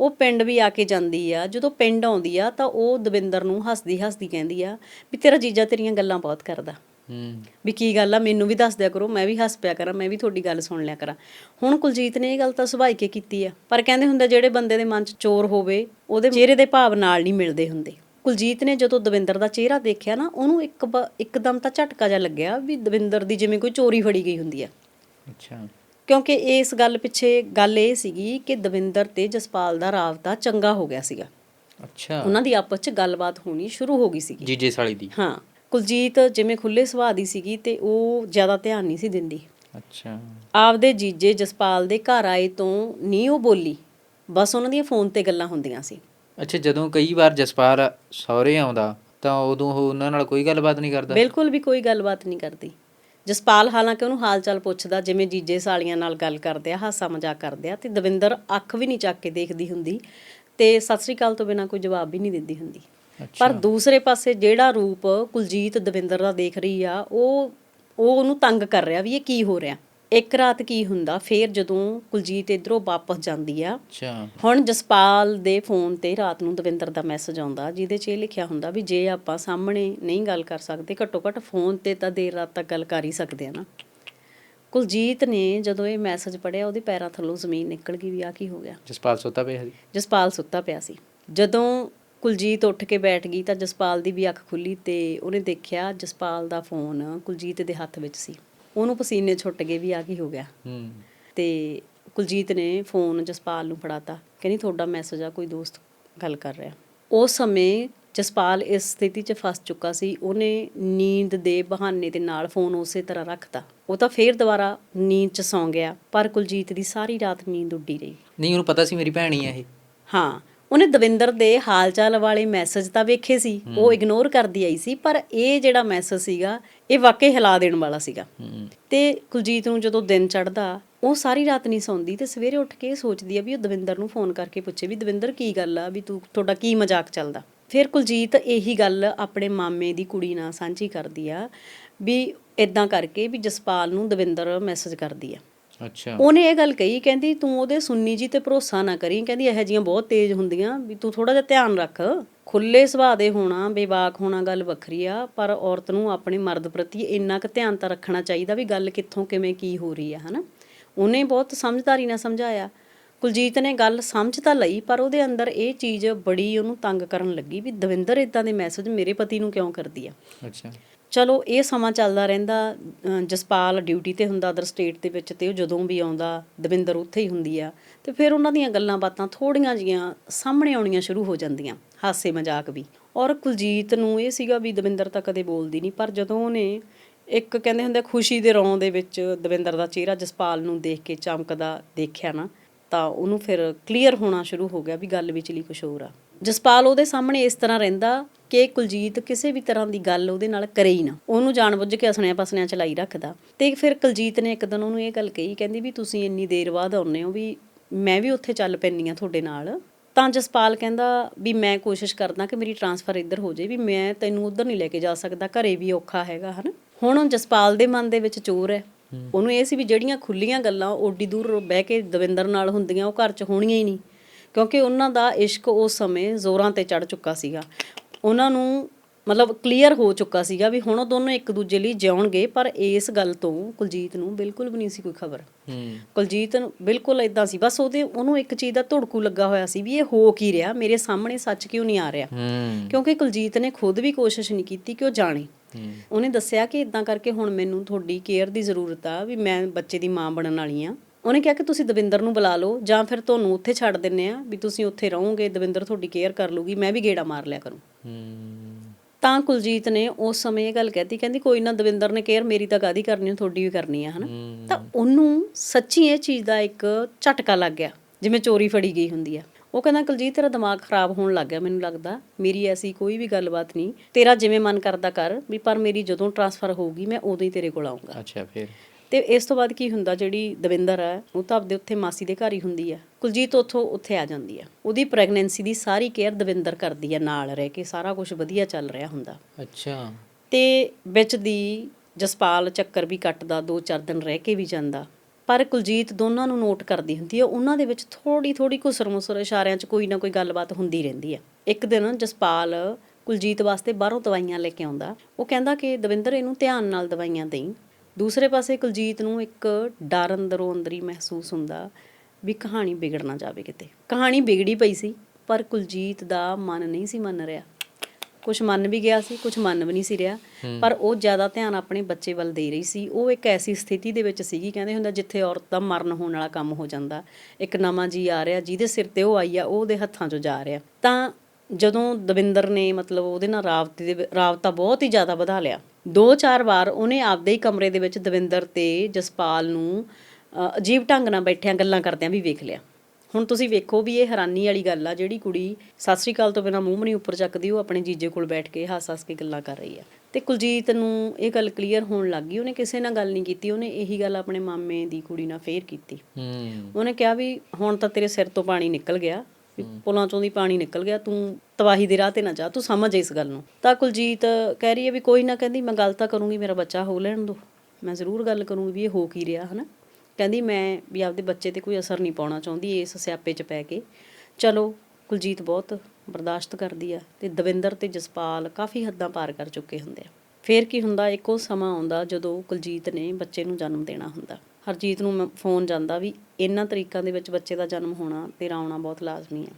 ਉਹ ਪਿੰਡ ਵੀ ਆ ਕੇ ਜਾਂਦੀ ਆ ਜਦੋਂ ਪਿੰਡ ਆਉਂਦੀ ਆ ਤਾਂ ਉਹ ਦਵਿੰਦਰ ਨੂੰ ਹੱਸਦੀ ਹੱਸਦੀ ਕਹਿੰਦੀ ਆ ਵੀ ਤੇਰਾ ਜੀਜਾ ਤੇਰੀਆਂ ਗੱਲਾਂ ਬਹੁਤ ਕਰਦਾ। ਹੂੰ ਵੀ ਕੀ ਗੱਲ ਆ ਮੈਨੂੰ ਵੀ ਦੱਸ ਦਿਆ ਕਰੋ ਮੈਂ ਵੀ ਹੱਸ ਪਿਆ ਕਰਾਂ ਮੈਂ ਵੀ ਤੁਹਾਡੀ ਗੱਲ ਸੁਣ ਲਿਆ ਕਰਾਂ। ਹੁਣ ਕੁਲਜੀਤ ਨੇ ਇਹ ਗੱਲ ਤਾਂ ਸੁਭਾਈ ਕੇ ਕੀਤੀ ਆ ਪਰ ਕਹਿੰਦੇ ਹੁੰਦੇ ਜਿਹੜੇ ਬੰਦੇ ਦੇ ਮਨ 'ਚ ਚੋਰ ਹੋਵੇ ਉਹਦੇ ਚਿਹਰੇ ਦੇ ਭਾਵ ਨਾਲ ਨਹੀਂ ਮਿਲਦੇ ਹੁੰਦੇ। ਕੁਲਜੀਤ ਨੇ ਜਦੋਂ ਦਵਿੰਦਰ ਦਾ ਚਿਹਰਾ ਦੇਖਿਆ ਨਾ ਉਹਨੂੰ ਇੱਕ ਇੱਕਦਮ ਤਾਂ ਝਟਕਾ ਜਿਹਾ ਲੱਗਿਆ ਵੀ ਦਵਿੰਦਰ ਦੀ ਜਿਵੇਂ ਕੋਈ ਚੋਰੀ ਫੜੀ ਗਈ ਹੁੰਦੀ ਆ। ਅੱਛਾ। ਕਿਉਂਕਿ ਇਸ ਗੱਲ ਪਿੱਛੇ ਗੱਲ ਇਹ ਸੀਗੀ ਕਿ ਦਵਿੰਦਰ ਤੇ ਜਸਪਾਲ ਦਾ ਰਾਬਤਾ ਚੰਗਾ ਹੋ ਗਿਆ ਸੀਗਾ। ਅੱਛਾ। ਉਹਨਾਂ ਦੀ ਆਪਸ 'ਚ ਗੱਲਬਾਤ ਹੋਣੀ ਸ਼ੁਰੂ ਹੋ ਗਈ ਸੀਗੀ। ਜੀਜੇ ਸਾਲੀ ਦੀ। ਹਾਂ। ਕੁਲਜੀਤ ਜਿਵੇਂ ਖੁੱਲੇ ਸੁਭਾਅ ਦੀ ਸੀਗੀ ਤੇ ਉਹ ਜ਼ਿਆਦਾ ਧਿਆਨ ਨਹੀਂ ਸੀ ਦਿੰਦੀ। ਅੱਛਾ। ਆਪਦੇ ਜੀਜੇ ਜਸਪਾਲ ਦੇ ਘਰ ਆਏ ਤੋਂ ਨਹੀਂ ਉਹ ਬੋਲੀ ਬਸ ਉਹਨਾਂ ਦੀਆਂ ਫੋਨ ਤੇ ਗੱਲਾਂ ਹੁੰਦੀਆਂ ਸੀ। ਅੱਛਾ ਜਦੋਂ ਕਈ ਵਾਰ ਜਸਪਾਲ ਸਹੁਰੇ ਆਉਂਦਾ ਤਾਂ ਉਦੋਂ ਉਹ ਉਹਨਾਂ ਨਾਲ ਕੋਈ ਗੱਲਬਾਤ ਨਹੀਂ ਕਰਦਾ? ਬਿਲਕੁਲ ਵੀ ਕੋਈ ਗੱਲਬਾਤ ਨਹੀਂ ਕਰਦੀ। ਜਸਪਾਲ ਹਾਲਾਂਕਿ ਉਹਨੂੰ ਹਾਲ ਚਾਲ ਪੁੱਛਦਾ ਜਿਵੇਂ ਜੀਜੇ ਸਾਲੀਆਂ ਨਾਲ ਗੱਲ ਕਰਦੇ ਆ ਹਾਸਾ ਮਜ਼ਾਕ ਕਰਦੇ ਆ ਤੇ ਦਵਿੰਦਰ ਅੱਖ ਵੀ ਨਹੀਂ ਚੱਕ ਕੇ ਦੇਖਦੀ ਹੁੰਦੀ ਤੇ ਸਤਿ ਸ੍ਰੀ ਅਕਾਲ ਤੋਂ ਬਿਨਾ ਕੋਈ ਜਵਾਬ ਵੀ ਨਹੀਂ ਦਿੰਦੀ ਹੁੰਦੀ। ਪਰ ਦੂਸਰੇ ਪਾਸੇ ਜਿਹੜਾ ਰੂਪ ਕੁਲਜੀਤ ਦਵਿੰਦਰ ਦਾ ਦੇਖ ਰਹੀ ਆ ਉਹ ਉਹ ਉਹਨੂੰ ਤੰਗ ਕਰ ਰਿਹਾ ਵੀ ਇਹ ਕੀ ਹੋ ਰਿਹਾ। ਇੱਕ ਰਾਤ ਕੀ ਹੁੰਦਾ ਫੇਰ ਜਦੋਂ ਕੁਲਜੀਤ ਇਧਰੋਂ ਵਾਪਸ ਜਾਂਦੀ ਆ ਅੱਛਾ। ਹੁਣ ਜਸਪਾਲ ਦੇ ਫੋਨ ਤੇ ਰਾਤ ਨੂੰ ਦਵਿੰਦਰ ਦਾ ਮੈਸੇਜ ਆਉਂਦਾ ਜਿਹਦੇ 'ਚ ਇਹ ਲਿਖਿਆ ਹੁੰਦਾ ਵੀ ਜੇ ਆਪਾਂ ਸਾਹਮਣੇ ਨਹੀਂ ਗੱਲ ਕਰ ਸਕਦੇ ਘੱਟੋ ਘੱਟ ਫੋਨ ਤੇ ਤਾਂ ਦੇਰ ਰਾਤ ਤੱਕ ਗੱਲ ਕਰ ਹੀ ਸਕਦੇ ਆ ਨਾ। ਕੁਲਜੀਤ ਨੇ ਜਦੋਂ ਇਹ ਮੈਸੇਜ ਪੜਿਆ ਉਹਦੇ ਪੈਰਾਂ ਥੱਲੋਂ ਜ਼ਮੀਨ ਨਿਕਲ ਗਈ ਵੀ ਆ ਕੀ ਹੋ ਗਿਆ। ਜਸਪਾਲ ਸੁੱਤਾ ਪਿਆ ਸੀ? ਜਸਪਾਲ ਸੁੱਤਾ ਪਿਆ ਸੀ। ਜਦੋਂ ਕੁਲਜੀਤ ਉੱਠ ਕੇ ਬੈਠ ਗਈ ਤਾਂ ਜਸਪਾਲ ਦੀ ਵੀ ਅੱਖ ਖੁੱਲੀ ਤੇ ਉਹਨੇ ਦੇਖਿਆ ਜਸਪਾਲ ਦਾ ਫੋਨ ਕੁਲਜੀਤ ਦੇ ਹੱਥ ਵਿੱਚ ਸੀ। ਉਹਨੂੰ ਪਸੀਨੇ ਛੁੱਟ ਗਏ ਵੀ ਆ ਕੀ ਹੋ ਗਿਆ। ਹੂੰ। ਤੇ ਕੁਲਜੀਤ ਨੇ ਫੋਨ ਜਸਪਾਲ ਨੂੰ ਫੜਾਤਾ ਕਹਿੰਦੀ ਤੁਹਾਡਾ ਮੈਸੇਜ ਆ ਕੋਈ ਦੋਸਤ ਗੱਲ ਕਰ ਰਿਹਾ। ਉਸ ਸਮੇਂ ਜਸਪਾਲ ਇਸ ਸਥਿਤੀ 'ਚ ਫਸ ਚੁੱਕਾ ਸੀ। ਉਹਨੇ ਨੀਂਦ ਦੇ ਬਹਾਨੇ ਦੇ ਨਾਲ ਫੋਨ ਉਸੇ ਤਰ੍ਹਾਂ ਰੱਖਤਾ। ਉਹ ਤਾਂ ਫੇਰ ਦੁਬਾਰਾ ਨੀਂਦ 'ਚ ਸੌਂ ਗਿਆ ਪਰ ਕੁਲਜੀਤ ਦੀ ਸਾਰੀ ਰਾਤ ਨੀਂਦ ਉੱਡੀ ਰਹੀ। ਨਹੀਂ ਉਹਨੂੰ ਪਤਾ ਸੀ ਮੇਰੀ ਭੈਣ ਹੀ ਆ ਇਹ। ਹਾਂ। ਉਹਨੇ ਦਵਿੰਦਰ ਦੇ ਹਾਲਚਾਲ ਵਾਲੇ ਮੈਸੇਜ ਤਾਂ ਵੇਖੇ ਸੀ ਉਹ ਇਗਨੋਰ ਕਰਦੀ ਆਈ ਸੀ ਪਰ ਇਹ ਜਿਹੜਾ ਮੈਸੇਜ ਸੀਗਾ ਇਹ ਵਾਕਈ ਹਿਲਾ ਦੇਣ ਵਾਲਾ ਸੀਗਾ। ਤੇ ਕੁਲਜੀਤ ਨੂੰ ਜਦੋਂ ਦਿਨ ਚੜਦਾ ਉਹ ਸਾਰੀ ਰਾਤ ਨਹੀਂ ਸੌਂਦੀ ਤੇ ਸਵੇਰੇ ਉੱਠ ਕੇ ਸੋਚਦੀ ਆ ਵੀ ਉਹ ਦਵਿੰਦਰ ਨੂੰ ਫੋਨ ਕਰਕੇ ਪੁੱਛੇ ਵੀ ਦਵਿੰਦਰ ਕੀ ਗੱਲ ਆ? ਵੀ ਤੂੰ ਤੁਹਾਡਾ ਕੀ ਮਜ਼ਾਕ ਚੱਲਦਾ? ਫਿਰ ਕੁਲਜੀਤ ਇਹੀ ਗੱਲ ਆਪਣੇ ਮਾਮੇ ਦੀ ਕੁੜੀ ਨਾਲ ਸਾਂਝੀ ਕਰਦੀ ਆ ਵੀ ਇਦਾਂ ਕਰਕੇ ਵੀ ਜਸਪਾਲ ਨੂੰ ਦਵਿੰਦਰ ਮੈਸੇਜ ਕਰਦੀ ਆ। ਅੱਛਾ। ਉਹਨੇ ਇਹ ਗੱਲ ਕਹੀ ਕਹਿੰਦੀ ਤੂੰ ਉਹਦੇ ਸੁੰਨੀ ਜੀ ਤੇ ਭਰੋਸਾ ਨਾ ਕਰੀ ਕਹਿੰਦੀ ਇਹੋ ਜੀਆਂ ਬਹੁਤ ਤੇਜ਼ ਹੁੰਦੀਆਂ ਵੀ ਤੂੰ ਥੋੜਾ ਜਿਹਾ ਧਿਆਨ ਰੱਖ। ਖੁੱਲੇ ਸੁਭਾਅ ਦੇ ਹੋਣਾ ਬੇਵਾਕ ਹੋਣਾ ਗੱਲ ਵੱਖਰੀ ਆ ਪਰ ਔਰਤ ਨੂੰ ਆਪਣੇ ਮਰਦ ਪ੍ਰਤੀ ਇੰਨਾ ਕੁ ਧਿਆਨ ਤਾਂ ਰੱਖਣਾ ਚਾਹੀਦਾ ਵੀ ਗੱਲ ਕਿੱਥੋਂ ਕਿਵੇਂ ਕੀ ਹੋ ਰਹੀ ਆ ਹਨਾ? ਉਹਨੇ ਬਹੁਤ ਸਮਝਦਾਰੀ ਨਾਲ ਸਮਝਾਇਆ। ਕੁਲਜੀਤ ਨੇ ਗੱਲ ਸਮਝ ਤਾਂ ਲਈ ਪਰ ਉਹਦੇ ਅੰਦਰ ਇਹ ਚੀਜ਼ ਬੜੀ ਉਹਨੂੰ ਤੰਗ ਕਰਨ ਲੱਗੀ ਵੀ ਦਵਿੰਦਰ ਇਦਾਂ ਦੇ ਮੈਸੇਜ ਮੇਰੇ ਪਤੀ ਨੂੰ ਕਿਉਂ ਕਰਦੀ ਆ? ਅੱਛਾ। ਚਲੋ, ਇਹ ਸਮਾਂ ਚੱਲਦਾ ਰਹਿੰਦਾ ਜਸਪਾਲ ਡਿਊਟੀ ਤੇ ਹੁੰਦਾ ਅਦਰ ਸਟੇਟ ਦੇ ਵਿੱਚ ਤੇ ਉਹ ਜਦੋਂ ਵੀ ਆਉਂਦਾ, ਦਵਿੰਦਰ ਉੱਥੇ ਹੀ ਹੁੰਦੀ ਆ। ਤੇ ਫਿਰ ਉਹਨਾਂ ਦੀਆਂ ਗੱਲਾਂ ਬਾਤਾਂ ਥੋੜੀਆਂ ਜੀਆਂ ਸਾਹਮਣੇ ਆਉਣੀਆਂ ਸ਼ੁਰੂ ਹੋ ਜਾਂਦੀਆਂ, ਹਾਸੇ ਮਜ਼ਾਕ ਵੀ। ਔਰ ਕੁਲਜੀਤ ਨੂੰ ਇਹ ਸੀਗਾ ਵੀ ਦਵਿੰਦਰ ਤਾਂ ਕਦੇ ਬੋਲਦੀ ਨਹੀਂ, ਪਰ ਜਦੋਂ ਉਹਨੇ ਇੱਕ ਕਹਿੰਦੇ ਹੁੰਦੇ ਖੁਸ਼ੀ ਦੇ ਰੌਂ ਦੇ ਵਿੱਚ ਦਵਿੰਦਰ ਦਾ ਚਿਹਰਾ ਜਸਪਾਲ ਨੂੰ ਦੇਖ ਕੇ ਚਮਕਦਾ ਦੇਖਿਆ ਨਾ, ਤਾਂ ਉਹਨੂੰ ਫਿਰ ਕਲੀਅਰ ਹੋਣਾ ਸ਼ੁਰੂ ਹੋ ਗਿਆ ਵੀ ਗੱਲ ਵਿਚਲੀ ਕੁਝ ਹੋਰ ਆ। ਜਸਪਾਲ ਉਹਦੇ ਸਾਹਮਣੇ ਇਸ ਤਰ੍ਹਾਂ ਰਹਿੰਦਾ ਕਿ ਕੁਲਜੀਤ ਕਿਸੇ ਵੀ ਤਰ੍ਹਾਂ ਦੀ ਗੱਲ ਉਹਦੇ ਨਾਲ ਕਰੇ ਹੀ ਨਾ। ਉਹਨੂੰ ਜਾਣਬੁੱਝ ਕੇ ਅਸਣਿਆ ਪਸਣਿਆ ਚਲਾਈ ਰੱਖਦਾ। ਤੇ ਫਿਰ ਕੁਲਜੀਤ ਨੇ ਇੱਕ ਦਿਨ ਉਹਨੂੰ ਇਹ ਗੱਲ ਕਹੀ ਕਹਿੰਦੀ ਵੀ ਤੁਸੀਂ ਇੰਨੀ ਦੇਰ ਬਾਅਦ ਆਉਂਦੇ ਹੋ ਵੀ ਮੈਂ ਵੀ ਉੱਥੇ ਚੱਲ ਪੈਂਦੀ ਆ ਤੁਹਾਡੇ ਨਾਲ। ਤਾਂ ਜਸਪਾਲ ਕਹਿੰਦਾ ਵੀ ਮੈਂ ਕੋਸ਼ਿਸ਼ ਕਰਦਾ ਕਿ ਮੇਰੀ ਟਰਾਂਸਫਰ ਇੱਧਰ ਹੋ ਜਾਏ ਵੀ ਮੈਂ ਤੈਨੂੰ ਉੱਧਰ ਨਹੀਂ ਲੈ ਕੇ ਜਾ ਸਕਦਾ ਘਰੇ ਵੀ ਔਖਾ ਹੈਗਾ ਹਨ। ਹੁਣ ਜਸਪਾਲ ਦੇ ਮਨ ਦੇ ਵਿੱਚ ਚੋਰ ਹੈ। ਉਹਨੂੰ ਇਹ ਸੀ ਵੀ ਜਿਹੜੀਆਂ ਖੁੱਲੀਆਂ ਗੱਲਾਂ ਓਡੀ ਦੂਰ ਬਹਿ ਕੇ ਦਵਿੰਦਰ ਨਾਲ ਹੁੰਦੀਆਂ ਉਹ ਘਰ 'ਚ ਹੋਣੀਆਂ ਹੀ ਨਹੀਂ। ਕਿਉਂਕਿ ਉਹਨਾਂ ਦਾ ਇਸ਼ਕ ਉਸ ਸਮੇਂ ਜ਼ੋਰਾਂ ਤੇ ਚੜ ਚੁੱਕਾ ਸੀਗਾ। ਉਹਨਾਂ ਨੂੰ ਮਤਲਬ ਕਲੀਅਰ ਹੋ ਚੁੱਕਾ ਸੀਗਾ ਵੀ ਹੁਣ ਉਹ ਦੋਨੋਂ ਇੱਕ ਦੂਜੇ ਲਈ ਜਿਉਣਗੇ ਪਰ ਇਸ ਗੱਲ ਤੋਂ ਕੁਲਜੀਤ ਨੂੰ ਬਿਲਕੁਲ ਵੀ ਨਹੀਂ ਸੀ ਕੋਈ ਖਬਰ। ਹੂੰ। ਕੁਲਜੀਤ ਨੂੰ ਬਿਲਕੁਲ ਇਦਾਂ ਸੀ ਬਸ ਉਹਦੇ ਉਹਨੂੰ ਇੱਕ ਚੀਜ਼ ਦਾ ਧੜਕੂ ਲੱਗਾ ਹੋਇਆ ਸੀ ਵੀ ਇਹ ਹੋ ਕੀ ਰਿਹਾ ਮੇਰੇ ਸਾਹਮਣੇ ਸੱਚ ਕਿਉਂ ਨਹੀਂ ਆ ਰਿਹਾ? ਹੂੰ। ਕਿਉਂਕਿ ਕੁਲਜੀਤ ਨੇ ਖੁਦ ਵੀ ਕੋਸ਼ਿਸ਼ ਨਹੀਂ ਕੀਤੀ ਕਿ ਉਹ ਜਾਣੇ। ਉਹਨੇ ਦੱਸਿਆ ਕਿ ਇਦਾਂ ਕਰਕੇ ਹੁਣ ਮੈਨੂੰ ਤੁਹਾਡੀ ਕੇਅਰ ਦੀ ਜ਼ਰੂਰਤ ਆ ਵੀ ਮੈਂ ਬੱਚੇ ਦੀ ਮਾਂ ਬਣਨ ਵਾਲੀ ਆ। ਉਹਨੇ ਕਿਹਾ ਕਿ ਤੁਸੀਂ ਦਵਿੰਦਰ ਨੂੰ ਬੁਲਾ ਲਓ ਜਾਂ ਫਿਰ ਤੁਹਾਨੂੰ ਉੱਥੇ ਛੱਡ ਦਿੰਨੇ ਆ ਵੀ ਤੁਸੀਂ ਉੱਥੇ ਰਹੋਗੇ ਦਵਿੰਦਰ ਤੁਹਾਡੀ ਕੇਅਰ ਕਰ ਲੂਗੀ ਮੈਂ ਵੀ ਗੇੜਾ ਮਾਰ ਲਿਆ ਕਰੂੰ। ਹੂੰ। ਤਾਂ ਕੁਲਜੀਤ ਨੇ ਉਸ ਸਮੇਂ ਇਹ ਗੱਲ ਕਹਿਤੀ ਕਹਿੰਦੀ ਕੋਈ ਨਾ ਦਵਿੰਦਰ ਨੇ ਕੇਅਰ ਮੇਰੀ ਤਾਂ ਕਾਦੀ ਕਰਨੀ ਆ ਤੁਹਾਡੀ ਵੀ ਕਰਨੀ ਆ ਹਨਾ? ਤਾਂ ਉਹਨੂੰ ਸੱਚੀ ਇਹ ਚੀਜ਼ ਦਾ ਇੱਕ ਝਟਕਾ ਲੱਗ ਗਿਆ ਜਿਵੇਂ ਚੋਰੀ ਫੜੀ ਗਈ ਹੁੰਦੀ ਆ। ਉਹ ਕਹਿੰਦਾ ਕੁਲਜੀਤ ਤੇਰਾ ਦਿਮਾਗ ਖਰਾਬ ਹੋਣ ਲੱਗ ਗਿਆ ਮੈਨੂੰ ਲੱਗਦਾ ਮੇਰੀ ਐਸੀ ਕੋਈ ਵੀ ਗੱਲਬਾਤ ਨਹੀਂ। ਤੇਰਾ ਜਿਵੇਂ ਮਨ ਕਰਦਾ ਕਰ ਵੀ ਪਰ ਮੇਰੀ ਜਦੋਂ ਟਰਾਂਸਫਰ ਹੋਊਗੀ ਮੈਂ ਉਦੋਂ ਹੀ ਤੇਰੇ ਕੋਲ ਆਉਂਗਾ ਅੱਛਾ ਫਿਰ? ਤੇ ਇਸ ਤੋਂ ਬਾਅਦ ਕੀ ਹੁੰਦਾ ਜਿਹੜੀ ਦਵਿੰਦਰ ਹੈ ਉਹ ਤਾਂ ਆਪਦੇ ਉੱਥੇ ਮਾਸੀ ਦੇ ਘਰ ਹੀ ਹੁੰਦੀ ਆ। ਕੁਲਜੀਤ ਉੱਥੋਂ ਉੱਥੇ ਆ ਜਾਂਦੀ ਆ। ਉਹਦੀ ਪ੍ਰੈਗਨੈਂਸੀ ਦੀ ਸਾਰੀ ਕੇਅਰ ਦਵਿੰਦਰ ਕਰਦੀ ਆ ਨਾਲ ਰਹਿ ਕੇ ਸਾਰਾ ਕੁਝ ਵਧੀਆ ਚੱਲ ਰਿਹਾ ਹੁੰਦਾ। ਅੱਛਾ। ਤੇ ਵਿੱਚ ਦੀ ਜਸਪਾਲ ਚੱਕਰ ਵੀ ਕੱਟਦਾ ਦੋ ਚਾਰ ਦਿਨ ਰਹਿ ਕੇ ਵੀ ਜਾਂਦਾ। ਪਰ ਕੁਲਜੀਤ ਦੋਨਾਂ ਨੂੰ ਨੋਟ ਕਰਦੀ ਹੁੰਦੀ ਹੈ ਉਹਨਾਂ ਦੇ ਵਿੱਚ ਥੋੜੀ ਥੋੜੀ ਘੁਸਰ ਮੁਸਰ ਇਸ਼ਾਰਿਆਂ 'ਚ ਕੋਈ ਨਾ ਕੋਈ ਗੱਲਬਾਤ ਹੁੰਦੀ ਰਹਿੰਦੀ ਹੈ ਇੱਕ ਦਿਨ ਜਸਪਾਲ ਕੁਲਜੀਤ ਵਾਸਤੇ ਬਾਹਰੋਂ ਦਵਾਈਆਂ ਲੈ ਕੇ ਆਉਂਦਾ। ਉਹ ਕਹਿੰਦਾ ਕਿ ਦਵਿੰਦਰ ਇਹਨੂੰ ਧਿਆਨ ਨਾਲ ਦਵਾਈਆਂ ਦੇਈ। ਦੂਸਰੇ ਪਾਸੇ ਕੁਲਜੀਤ ਨੂੰ ਇੱਕ ਡਰ ਅੰਦਰੋਂ ਅੰਦਰੀ ਮਹਿਸੂਸ ਹੁੰਦਾ ਵੀ ਕਹਾਣੀ ਵਿਗੜ ਨਾ ਜਾਵੇ ਕਿਤੇ। ਕਹਾਣੀ ਵਿਗੜੀ ਪਈ ਸੀ ਪਰ ਕੁਲਜੀਤ ਦਾ ਮਨ ਨਹੀਂ ਸੀ ਮੰਨ ਰਿਹਾ। ਕੁਝ ਮੰਨ ਵੀ ਗਿਆ ਸੀ ਕੁਝ ਮੰਨ ਵੀ ਨਹੀਂ ਸੀ ਰਿਹਾ। ਪਰ ਉਹ ਜ਼ਿਆਦਾ ਧਿਆਨ ਆਪਣੇ ਬੱਚੇ ਵੱਲ ਦੇ ਰਹੀ ਸੀ। ਉਹ ਇੱਕ ਐਸੀ ਸਥਿਤੀ ਦੇ ਵਿੱਚ ਸੀਗੀ ਕਹਿੰਦੇ ਹੁੰਦਾ ਜਿੱਥੇ ਔਰਤ ਦਾ ਮਰਨ ਹੋਣ ਵਾਲਾ ਕੰਮ ਹੋ ਜਾਂਦਾ। ਇੱਕ ਨਵਾਂ ਜੀ ਆ ਰਿਹਾ ਜਿਹਦੇ ਸਿਰ ਤੇ ਉਹ ਆਈ ਆ ਉਹ ਉਹਦੇ ਹੱਥਾਂ 'ਚੋਂ ਜਾ ਰਿਹਾ। ਤਾਂ ਜਦੋਂ ਦਵਿੰਦਰ ਨੇ ਮਤਲਬ ਉਹਦੇ ਨਾਲ ਰਾਬਤੇ ਦੇ ਰਾਬਤਾ ਬਹੁਤ ਹੀ ਜ਼ਿਆਦਾ ਵਧਾ ਲਿਆ। ਦੋ ਚਾਰ ਵਾਰ ਉਹਨੇ ਆਪਦੇ ਹੀ ਕਮਰੇ ਦੇ ਵਿੱਚ ਦਵਿੰਦਰ ਤੇ ਜਸਪਾਲ ਨੂੰ ਅਜੀਬ ਢੰਗ ਨਾਲ ਬੈਠਿਆਂ ਗੱਲਾਂ ਕਰਦਿਆਂ ਵੀ ਵੇਖ ਲਿਆ। ਹੁਣ ਤੁਸੀਂ ਵੇਖੋ ਵੀ ਇਹ ਹੈਰਾਨੀ ਵਾਲੀ ਗੱਲ ਆ ਜਿਹੜੀ ਕੁੜੀ ਸਤਿ ਸ੍ਰੀ ਅਕਾਲ ਤੋਂ ਬਿਨਾ ਮੂੰਹ ਨਹੀਂ ਉੱਪਰ ਚੱਕਦੀ ਉਹ ਆਪਣੇ ਜੀਜੇ ਕੋਲ ਬੈਠ ਕੇ ਹੱਸ-ਹੱਸ ਕੇ ਗੱਲਾਂ ਕਰ ਰਹੀ ਆ। ਤੇ ਕੁਲਜੀਤ ਨੂੰ ਇਹ ਗੱਲ ਕਲੀਅਰ ਹੋਣ ਲੱਗ ਗਈ ਉਹਨੇ ਕਿਸੇ ਨਾਲ ਗੱਲ ਨਹੀਂ ਕੀਤੀ ਉਹਨੇ ਇਹੀ ਗੱਲ ਆਪਣੇ ਮਾਮੇ ਦੀ ਕੁੜੀ ਨਾਲ ਫੇਰ ਕੀਤੀ। ਹੂੰ। ਉਹਨੇ ਕਿਹਾ ਵੀ ਹੁਣ ਤਾਂ ਤੇਰੇ ਸਿਰ ਤੋਂ ਪਾਣੀ ਨਿਕਲ ਗਿਆ ਵੀ ਪੁਲਾਂ ਚੋਂ ਦੀ ਪਾਣੀ ਨਿਕਲ ਗਿਆ, ਤੂੰ ਤਬਾਹੀ ਦੇ ਰਾਹ ਤੇ ਨਾ ਜਾ, ਤੂੰ ਸਮਝ ਇਸ ਗੱਲ ਨੂੰ। ਤਾਂ ਕੁਲਜੀਤ ਕਹਿ ਰਹੀ ਹੈ ਵੀ ਕੋਈ ਨਾ ਕਹਿੰਦੀ, ਮੈਂ ਗੱਲ ਤਾਂ ਕਰੂੰਗੀ, ਮੇਰਾ ਬੱਚਾ ਹੋ ਲੈਣ ਦੋ। ਮੈਂ ਜ਼ਰੂਰ ਗੱਲ ਕਰੂੰਗੀ ਵੀ ਇਹ ਹੋ ਕੀ ਰਿਹਾ, ਹਨਾ? ਕਹਿੰਦੀ, ਮੈਂ ਵੀ ਆਪਦੇ ਬੱਚੇ ਤੇ ਕੋਈ ਅਸਰ ਨਹੀਂ ਪਾਉਣਾ ਚਾਹੁੰਦੀ, ਇਸ ਸਿਆਪੇ 'ਚ ਪੈ ਕੇ। ਚਲੋ, ਕੁਲਜੀਤ ਬਹੁਤ ਬਰਦਾਸ਼ਤ ਕਰਦੀ ਆ ਤੇ ਦਵਿੰਦਰ ਤੇ ਜਸਪਾਲ ਕਾਫੀ ਹੱਦਾਂ ਪਾਰ ਕਰ ਚੁੱਕੇ ਹੁੰਦੇ ਆ। ਫੇਰ ਕੀ ਹੁੰਦਾ, ਇੱਕੋ ਸਮਾਂ ਆਉਂਦਾ ਜਦੋਂ ਕੁਲਜੀਤ ਨੇ ਬੱਚੇ ਨੂੰ ਜਨਮ ਦੇਣਾ ਹੁੰਦਾ। ਹਰਜੀਤ ਨੂੰ ਮ- ਫੋਨ ਜਾਂਦਾ ਵੀ ਇਹਨਾਂ ਤਰੀਕਾਂ ਦੇ ਵਿੱਚ ਬੱਚੇ ਦਾ ਜਨਮ ਹੋਣਾ, ਤੇਰਾ ਆਉਣਾ ਬਹੁਤ ਲਾਜ਼ਮੀ ਆ।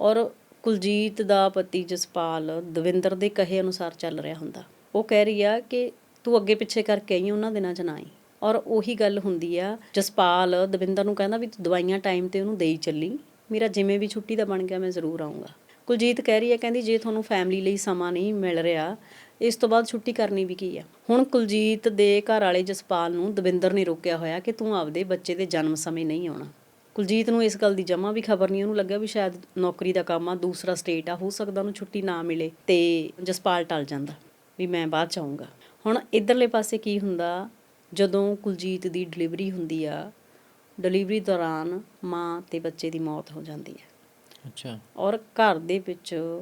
ਔਰ ਕੁਲਜੀਤ ਦਾ ਪਤੀ ਜਸਪਾਲ ਦਵਿੰਦਰ ਦੇ ਕਹੇ ਅਨੁਸਾਰ ਚੱਲ ਰਿਹਾ ਹੁੰਦਾ। ਉਹ ਕਹਿ ਰਹੀ ਆ ਕਿ ਤੂੰ ਅੱਗੇ ਪਿੱਛੇ ਕਰਕੇ ਆਈ, ਉਹਨਾਂ ਦਿਨਾਂ ਚ ਨਾ ਆਈ। ਔਰ ਉਹੀ ਗੱਲ ਹੁੰਦੀ ਆ, ਜਸਪਾਲ ਦਵਿੰਦਰ ਨੂੰ ਕਹਿੰਦਾ ਵੀ ਤੂੰ ਦਵਾਈਆਂ ਟਾਈਮ ਤੇ ਉਹਨੂੰ ਦੇਈ ਚੱਲੀ। ਮੇਰਾ ਜਿਵੇਂ ਵੀ ਛੁੱਟੀ ਦਾ ਬਣ ਗਿਆ, ਮੈਂ ਜ਼ਰੂਰ ਆਉਂਗਾ ਕੁਲਜੀਤ ਕਹਿ ਰਹੀ ਹੈ ਕਹਿੰਦੀ ਜੇ ਤੁਹਾਨੂੰ ਫੈਮਿਲੀ ਲਈ ਸਮਾਂ ਨਹੀਂ ਮਿਲ ਰਿਹਾ ਇਸ ਤੋਂ ਬਾਅਦ ਛੁੱਟੀ ਕਰਨੀ ਵੀ ਕੀ ਆ? ਹੁਣ ਕੁਲਜੀਤ ਦੇ ਘਰ ਵਾਲੇ ਜਸਪਾਲ ਨੂੰ ਦਵਿੰਦਰ ਨੇ ਰੋਕਿਆ ਹੋਇਆ ਕਿ ਤੂੰ ਆਪਦੇ ਬੱਚੇ ਦੇ ਜਨਮ ਸਮੇਂ ਨਹੀਂ ਆਉਣਾ। ਕੁਲਜੀਤ ਨੂੰ ਇਸ ਗੱਲ ਦੀ ਜਮਾ ਵੀ ਖਬਰ ਨਹੀਂ ਉਹਨੂੰ ਲੱਗਿਆ ਵੀ ਸ਼ਾਇਦ ਨੌਕਰੀ ਦਾ ਕੰਮ ਆ ਦੂਸਰਾ ਸਟੇਟ ਆ ਹੋ ਸਕਦਾ ਉਹਨੂੰ ਛੁੱਟੀ ਨਾ ਮਿਲੇ ਤੇ ਜਸਪਾਲ ਟਲ ਜਾਂਦਾ ਵੀ ਮੈਂ ਬਾਅਦ ਚ ਆਊਂਗਾ। ਹੁਣ ਇਧਰਲੇ ਪਾਸੇ ਕੀ ਹੁੰਦਾ? ਜਦੋਂ ਕੁਲਜੀਤ ਦੀ ਡਿਲੀਵਰੀ ਹੁੰਦੀ ਆ ਡਿਲੀਵਰੀ ਦੌਰਾਨ ਮਾਂ ਤੇ ਬੱਚੇ ਦੀ ਮੌਤ ਹੋ ਜਾਂਦੀ ਹੈ। ਅੱਛਾ। ਔਰ ਘਰ ਦੇ ਵਿੱਚ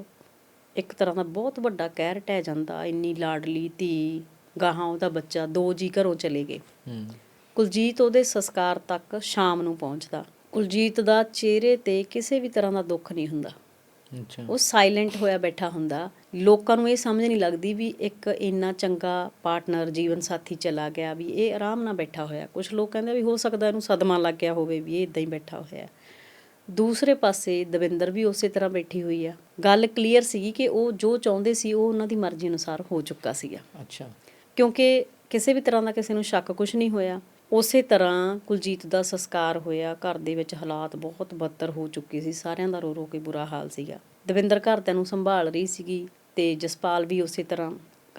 ਇੱਕ ਤਰ੍ਹਾਂ ਦਾ ਬਹੁਤ ਵੱਡਾ ਕਹਿਰ ਟਹਿ ਜਾਂਦਾ ਇੰਨੀ ਲਾਡਲੀ ਧੀ ਗਾਹਾਂ ਉਹਦਾ ਬੱਚਾ ਦੋ ਜੀ ਘਰੋਂ ਚਲੇ ਗਏ। ਹੂੰ। ਕੁਲਜੀਤ ਉਹਦੇ ਸੰਸਕਾਰ ਤੱਕ ਸ਼ਾਮ ਨੂੰ ਪਹੁੰਚਦਾ। ਕੁਲਜੀਤ ਦਾ ਚਿਹਰੇ ਤੇ ਕਿਸੇ ਵੀ ਤਰ੍ਹਾਂ ਦਾ ਦੁੱਖ ਨਹੀਂ ਹੁੰਦਾ। ਅੱਛਾ। ਉਹ ਸਾਇਲੈਂਟ ਹੋਇਆ ਬੈਠਾ ਹੁੰਦਾ। ਲੋਕਾਂ ਨੂੰ ਇਹ ਸਮਝ ਨਹੀਂ ਲੱਗਦੀ ਵੀ ਇੱਕ ਇੰਨਾ ਚੰਗਾ ਪਾਰਟਨਰ ਜੀਵਨ ਸਾਥੀ ਚਲਾ ਗਿਆ ਵੀ ਇਹ ਆਰਾਮ ਨਾਲ ਬੈਠਾ ਹੋਇਆ। ਕੁਝ ਲੋਕ ਕਹਿੰਦੇ ਵੀ ਹੋ ਸਕਦਾ ਇਹਨੂੰ ਸਦਮਾ ਲੱਗ ਗਿਆ ਹੋਵੇ ਵੀ ਇਹ ਇਦਾਂ ਹੀ ਬੈਠਾ ਹੋਇਆ। ਦੂਸਰੇ ਪਾਸੇ ਦਵਿੰਦਰ ਵੀ ਉਸੇ ਤਰ੍ਹਾਂ ਬੈਠੀ ਹੋਈ ਆ। ਗੱਲ ਕਲੀਅਰ ਸੀਗੀ ਕਿ ਉਹ ਜੋ ਚਾਹੁੰਦੇ ਸੀ ਉਹ ਉਹਨਾਂ ਦੀ ਮਰਜ਼ੀ ਅਨੁਸਾਰ ਹੋ ਚੁੱਕਾ ਸੀਗਾ। ਅੱਛਾ। ਕਿਉਂਕਿ ਕਿਸੇ ਵੀ ਤਰ੍ਹਾਂ ਦਾ ਕਿਸੇ ਨੂੰ ਸ਼ੱਕ ਕੁਝ ਨਹੀਂ ਹੋਇਆ। ਉਸੇ ਤਰ੍ਹਾਂ ਕੁਲਜੀਤ ਦਾ ਸੰਸਕਾਰ ਹੋਇਆ। ਘਰ ਦੇ ਵਿੱਚ ਹਾਲਾਤ ਬਹੁਤ ਬੱਤਰ ਹੋ ਚੁੱਕੇ ਸੀ। ਸਾਰਿਆਂ ਦਾ ਰੋ ਰੋ ਕੇ ਬੁਰਾ ਹਾਲ ਸੀਗਾ। ਦਵਿੰਦਰ ਘਰਦਿਆਂ ਨੂੰ ਸੰਭਾਲ ਰਹੀ ਸੀਗੀ ਤੇ ਜਸਪਾਲ ਵੀ ਉਸੇ ਤਰ੍ਹਾਂ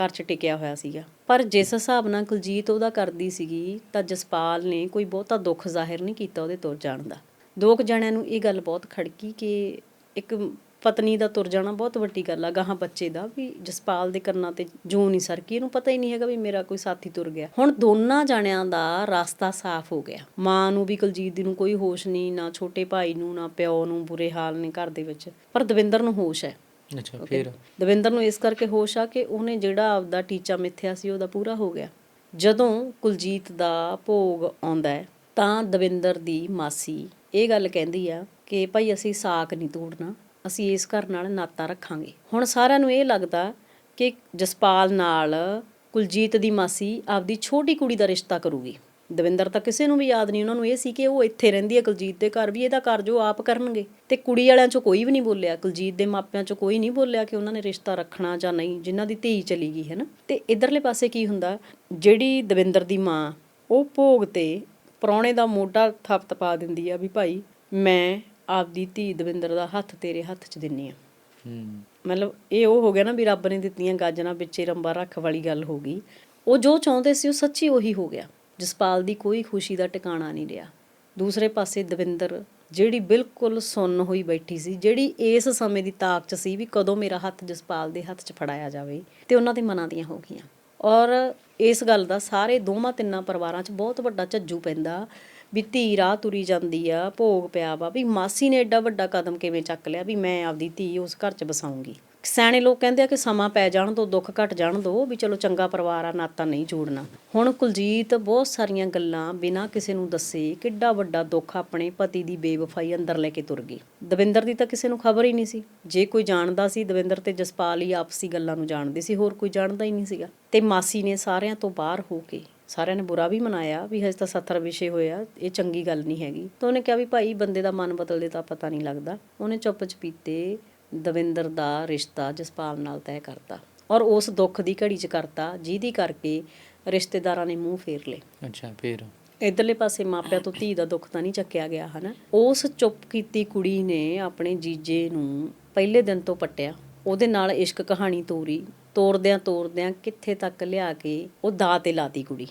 ਘਰ 'ਚ ਟਿਕਿਆ ਹੋਇਆ ਸੀਗਾ। ਪਰ ਜਿਸ ਹਿਸਾਬ ਨਾਲ ਕੁਲਜੀਤ ਉਹਦਾ ਕਰਦੀ ਸੀਗੀ ਤਾਂ ਜਸਪਾਲ ਨੇ ਕੋਈ ਬਹੁਤਾ ਦੁੱਖ ਜ਼ਾਹਿਰ ਨਹੀਂ ਕੀਤਾ ਉਹਦੇ ਤੁਰ ਜਾਣ ਦਾ। ਦੋ ਕੁ ਜਣਿਆਂ ਨੂੰ ਇਹ ਗੱਲ ਬਹੁਤ ਖੜਕੀ ਕਿ ਇੱਕ ਪਤਨੀ ਦਾ ਤੁਰ ਜਾਣਾ ਬਹੁਤ ਵੱਡੀ ਗੱਲ ਆ ਗਾਹਾਂ ਬੱਚੇ ਦਾ ਵੀ ਜਸਪਾਲ ਦੇ ਕੰਨਾਂ ਤੇ ਜੂ ਨਹੀਂ ਸਰਕੀ ਇਹਨੂੰ ਪਤਾ ਹੀ ਨਹੀਂ ਹੈਗਾ ਵੀ ਮੇਰਾ ਕੋਈ ਸਾਥੀ ਤੁਰ ਗਿਆ। ਹੁਣ ਦੋਨਾਂ ਜਣਿਆਂ ਦਾ ਰਸਤਾ ਸਾਫ਼ ਹੋ ਗਿਆ। ਮਾਂ ਨੂੰ ਵੀ ਕੁਲਜੀਤ ਦੀ ਨੂੰ ਕੋਈ ਹੋਸ਼ ਨਹੀਂ ਨਾ ਛੋਟੇ ਭਾਈ ਨੂੰ ਨਾ ਪਿਓ ਨੂੰ ਬੁਰੇ ਹਾਲ ਨੇ ਘਰ ਦੇ ਵਿੱਚ। ਪਰ ਦਵਿੰਦਰ ਨੂੰ ਹੋਸ਼ ਹੈ। ਅੱਛਾ ਫਿਰ? ਦਵਿੰਦਰ ਨੂੰ ਇਸ ਕਰਕੇ ਹੋਸ਼ ਆ ਕਿ ਉਹਨੇ ਜਿਹੜਾ ਆਪਦਾ ਟੀਚਾ ਮਿੱਥਿਆ ਸੀ ਉਹਦਾ ਪੂਰਾ ਹੋ ਗਿਆ। ਜਦੋਂ ਕੁਲਜੀਤ ਦਾ ਭੋਗ ਆਉਂਦਾ ਹੈ ਤਾਂ ਦਵਿੰਦਰ ਦੀ ਮਾਸੀ ਇਹ ਗੱਲ ਕਹਿੰਦੀ ਆ ਕਿ ਭਾਈ ਅਸੀਂ ਸਾਕ ਨਹੀਂ ਤੋੜਨਾ, ਅਸੀਂ ਇਸ ਘਰ ਨਾਲ ਨਾਤਾ ਰੱਖਾਂਗੇ। ਹੁਣ ਸਾਰਿਆਂ ਨੂੰ ਇਹ ਲੱਗਦਾ ਕਿ ਜਸਪਾਲ ਨਾਲ ਕੁਲਜੀਤ ਦੀ ਮਾਸੀ ਆਪਦੀ ਛੋਟੀ ਕੁੜੀ ਦਾ ਰਿਸ਼ਤਾ ਕਰੂਗੀ। ਦਵਿੰਦਰ ਤਾਂ ਕਿਸੇ ਨੂੰ ਵੀ ਯਾਦ ਨਹੀਂ, ਉਹਨਾਂ ਨੂੰ ਇਹ ਸੀ ਕਿ ਉਹ ਇੱਥੇ ਰਹਿੰਦੀ ਹੈ ਕੁਲਜੀਤ ਦੇ ਘਰ ਵੀ, ਇਹਦਾ ਕਾਰਜ ਉਹ ਆਪ ਕਰਨਗੇ। ਤੇ ਕੁੜੀ ਵਾਲਿਆਂ ਚੋਂ ਕੋਈ ਵੀ ਨਹੀਂ ਬੋਲਿਆ, ਕੁਲਜੀਤ ਦੇ ਮਾਪਿਆਂ ਚੋਂ ਕੋਈ ਨਹੀਂ ਬੋਲਿਆ ਕਿ ਉਹਨਾਂ ਨੇ ਰਿਸ਼ਤਾ ਰੱਖਣਾ ਜਾਂ ਨਹੀਂ, ਜਿਨ੍ਹਾਂ ਦੀ ਧੀ ਚਲੀ ਗਈ, ਹੈ ਨਾ। ਤੇ ਇਧਰਲੇ ਪਾਸੇ ਕੀ ਹੁੰਦਾ, ਜਿਹੜੀ ਦਵਿੰਦਰ ਦੀ ਮਾਂ, ਉਹ ਭੋਗ ਤੇ ਪ੍ਰਾਹੁਣੇ ਦਾ ਮੋਢਾ ਥਪਥ ਪਾ ਦਿੰਦੀ ਆ ਵੀ ਭਾਈ ਮੈਂ ਆਪਦੀ ਧੀ ਦਵਿੰਦਰ ਦਾ ਹੱਥ ਤੇਰੇ ਹੱਥ 'ਚ ਦਿੰਨੀ ਆ। ਹੂੰ। ਮਤਲਬ ਇਹ ਉਹ ਹੋ ਗਿਆ ਨਾ ਵੀ ਰੱਬ ਨੇ ਦਿੱਤੀਆਂ ਗਾਜਰਾਂ ਵਿੱਚੇ ਰੰਬਾ ਰੱਖ ਵਾਲੀ ਗੱਲ ਹੋ ਗਈ। ਉਹ ਜੋ ਚਾਹੁੰਦੇ ਸੀ ਉਹ ਸੱਚੀ ਉਹੀ ਹੋ ਗਿਆ। ਜਸਪਾਲ ਦੀ ਕੋਈ ਖੁਸ਼ੀ ਦਾ ਟਿਕਾਣਾ ਨਹੀਂ ਰਿਹਾ। ਦੂਸਰੇ ਪਾਸੇ ਦਵਿੰਦਰ ਜਿਹੜੀ ਬਿਲਕੁਲ ਸੁੰਨ ਹੋਈ ਬੈਠੀ ਸੀ ਜਿਹੜੀ ਇਸ ਸਮੇਂ ਦੀ ਤਾਕ 'ਚ ਸੀ ਵੀ ਕਦੋਂ ਮੇਰਾ ਹੱਥ ਜਸਪਾਲ ਦੇ ਹੱਥ 'ਚ ਫੜਾਇਆ ਜਾਵੇ ਤੇ ਉਹਨਾਂ ਦੇ ਮਨਾਂ ਦੀਆਂ ਹੋ ਗਈਆਂ। ਔਰ ਇਸ ਗੱਲ ਦਾ ਸਾਰੇ ਦੋਵਾਂ ਤਿੰਨਾਂ ਪਰਿਵਾਰਾਂ 'ਚ ਬਹੁਤ ਵੱਡਾ ਝੱਜੂ ਪੈਂਦਾ ਵੀ ਧੀ ਰਾਹ ਤੁਰੀ ਜਾਂਦੀ ਆ, ਭੋਗ ਪਿਆ ਵਾ, ਵੀ ਮਾਸੀ ਨੇ ਐਡਾ ਵੱਡਾ ਕਦਮ ਕਿਵੇਂ ਚੱਕ ਲਿਆ, ਵੀ ਮੈਂ ਆਪਦੀ ਧੀ ਉਸ ਘਰ 'ਚ ਵਸਾਉਂਗੀ। ਸਿਆਣੇ ਲੋਕ ਕਹਿੰਦੇ ਆ ਕਿ ਸਮਾਂ ਪੈ ਜਾਣ ਦੋ, ਦੁੱਖ ਘਟ ਜਾਣ ਦੋ, ਵੀ ਚਲੋ ਚੰਗਾ ਪਰਿਵਾਰ ਆ, ਨਾਤਾ ਨਹੀਂ ਜੋੜਨਾ। ਹੁਣ ਕੁਲਜੀਤ ਬਹੁਤ ਸਾਰੀਆਂ ਗੱਲਾਂ ਬਿਨਾਂ ਕਿਸੇ ਨੂੰ ਦੱਸੇ ਕਿੱਡਾ ਵੱਡਾ ਦੁੱਖ ਆਪਣੇ ਪਤੀ ਦੀ ਬੇਵਫਾਈ ਅੰਦਰ ਲੈ ਕੇ ਤੁਰ ਗਈ। ਦਵਿੰਦਰ ਦੀ ਤਾਂ ਕਿਸੇ ਨੂੰ ਖਬਰ ਹੀ ਨਹੀਂ ਸੀ। ਜੇ ਕੋਈ ਜਾਣਦਾ ਸੀ, ਦਵਿੰਦਰ ਤੇ ਜਸਪਾਲ ਹੀ ਆਪਸੀ ਗੱਲਾਂ ਨੂੰ ਜਾਣਦੇ ਸੀ, ਹੋਰ ਕੋਈ ਜਾਣਦਾ ਹੀ ਨਹੀਂ ਸੀਗਾ। ਤੇ ਮਾਸੀ ਨੇ ਸਾਰਿਆਂ ਤੋਂ ਬਾਹਰ ਹੋ ਕੇ ਸਾਰਿਆਂ ਨੇ ਬੁਰਾ ਵੀ ਮਨਾਇਆ, ਵੀ ਹਜੇ ਤਾਂ 70 ਵਿਸ਼ੇ ਹੋਇਆ ਇਹ ਚੰਗੀ ਗੱਲ ਨਹੀਂ ਹੈਗੀ। ਤਾਂ ਉਹਨੇ ਕਿਹਾ ਵੀ ਭਾਈ, ਬੰਦੇ ਦਾ ਮਨ ਬਦਲਦੇ ਤਾਂ ਪਤਾ ਨਹੀਂ ਲੱਗਦਾ। ਉਹਨੇ ਚੁੱਪ ਚਪੀਤੇ ਦਵਿੰਦਰ ਦਾ ਰਿਸ਼ਤਾ ਜਸਪਾਲ ਨਾਲ ਤੈਅ ਕਰਤਾ ਔਰ ਉਸ ਦੁੱਖ ਦੀ ਘੜੀ 'ਚ ਕਰਤਾ ਜਿਹਦੀ ਕਰਕੇ ਰਿਸ਼ਤੇਦਾਰਾਂ ਨੇ ਮੂੰਹ ਫੇਰ ਲਏ। ਅੱਛਾ ਫੇਰ? ਇਧਰਲੇ ਪਾਸੇ ਮਾਪਿਆਂ ਤੋਂ ਧੀ ਦਾ ਦੁੱਖ ਤਾਂ ਨਹੀਂ ਚੱਕਿਆ ਗਿਆ ਹਨਾ? ਉਸ ਚੁੱਪ ਕੀਤੀ ਕੁੜੀ ਨੇ ਆਪਣੇ ਜੀਜੇ ਨੂੰ ਪਹਿਲੇ ਦਿਨ ਤੋਂ ਪੱਟਿਆ। ਉਹਦੇ ਨਾਲ ਇਸ਼ਕ ਕਹਾਣੀ ਤੋਰੀ। ਤੋਰਦਿਆਂ ਤੋਰਦਿਆਂ ਕਿੱਥੇ ਤੱਕ ਲਿਆ ਕੇ ਉਹ ਦਾਅ ਤੇ ਲਾਤੀ ਕੁੜੀ।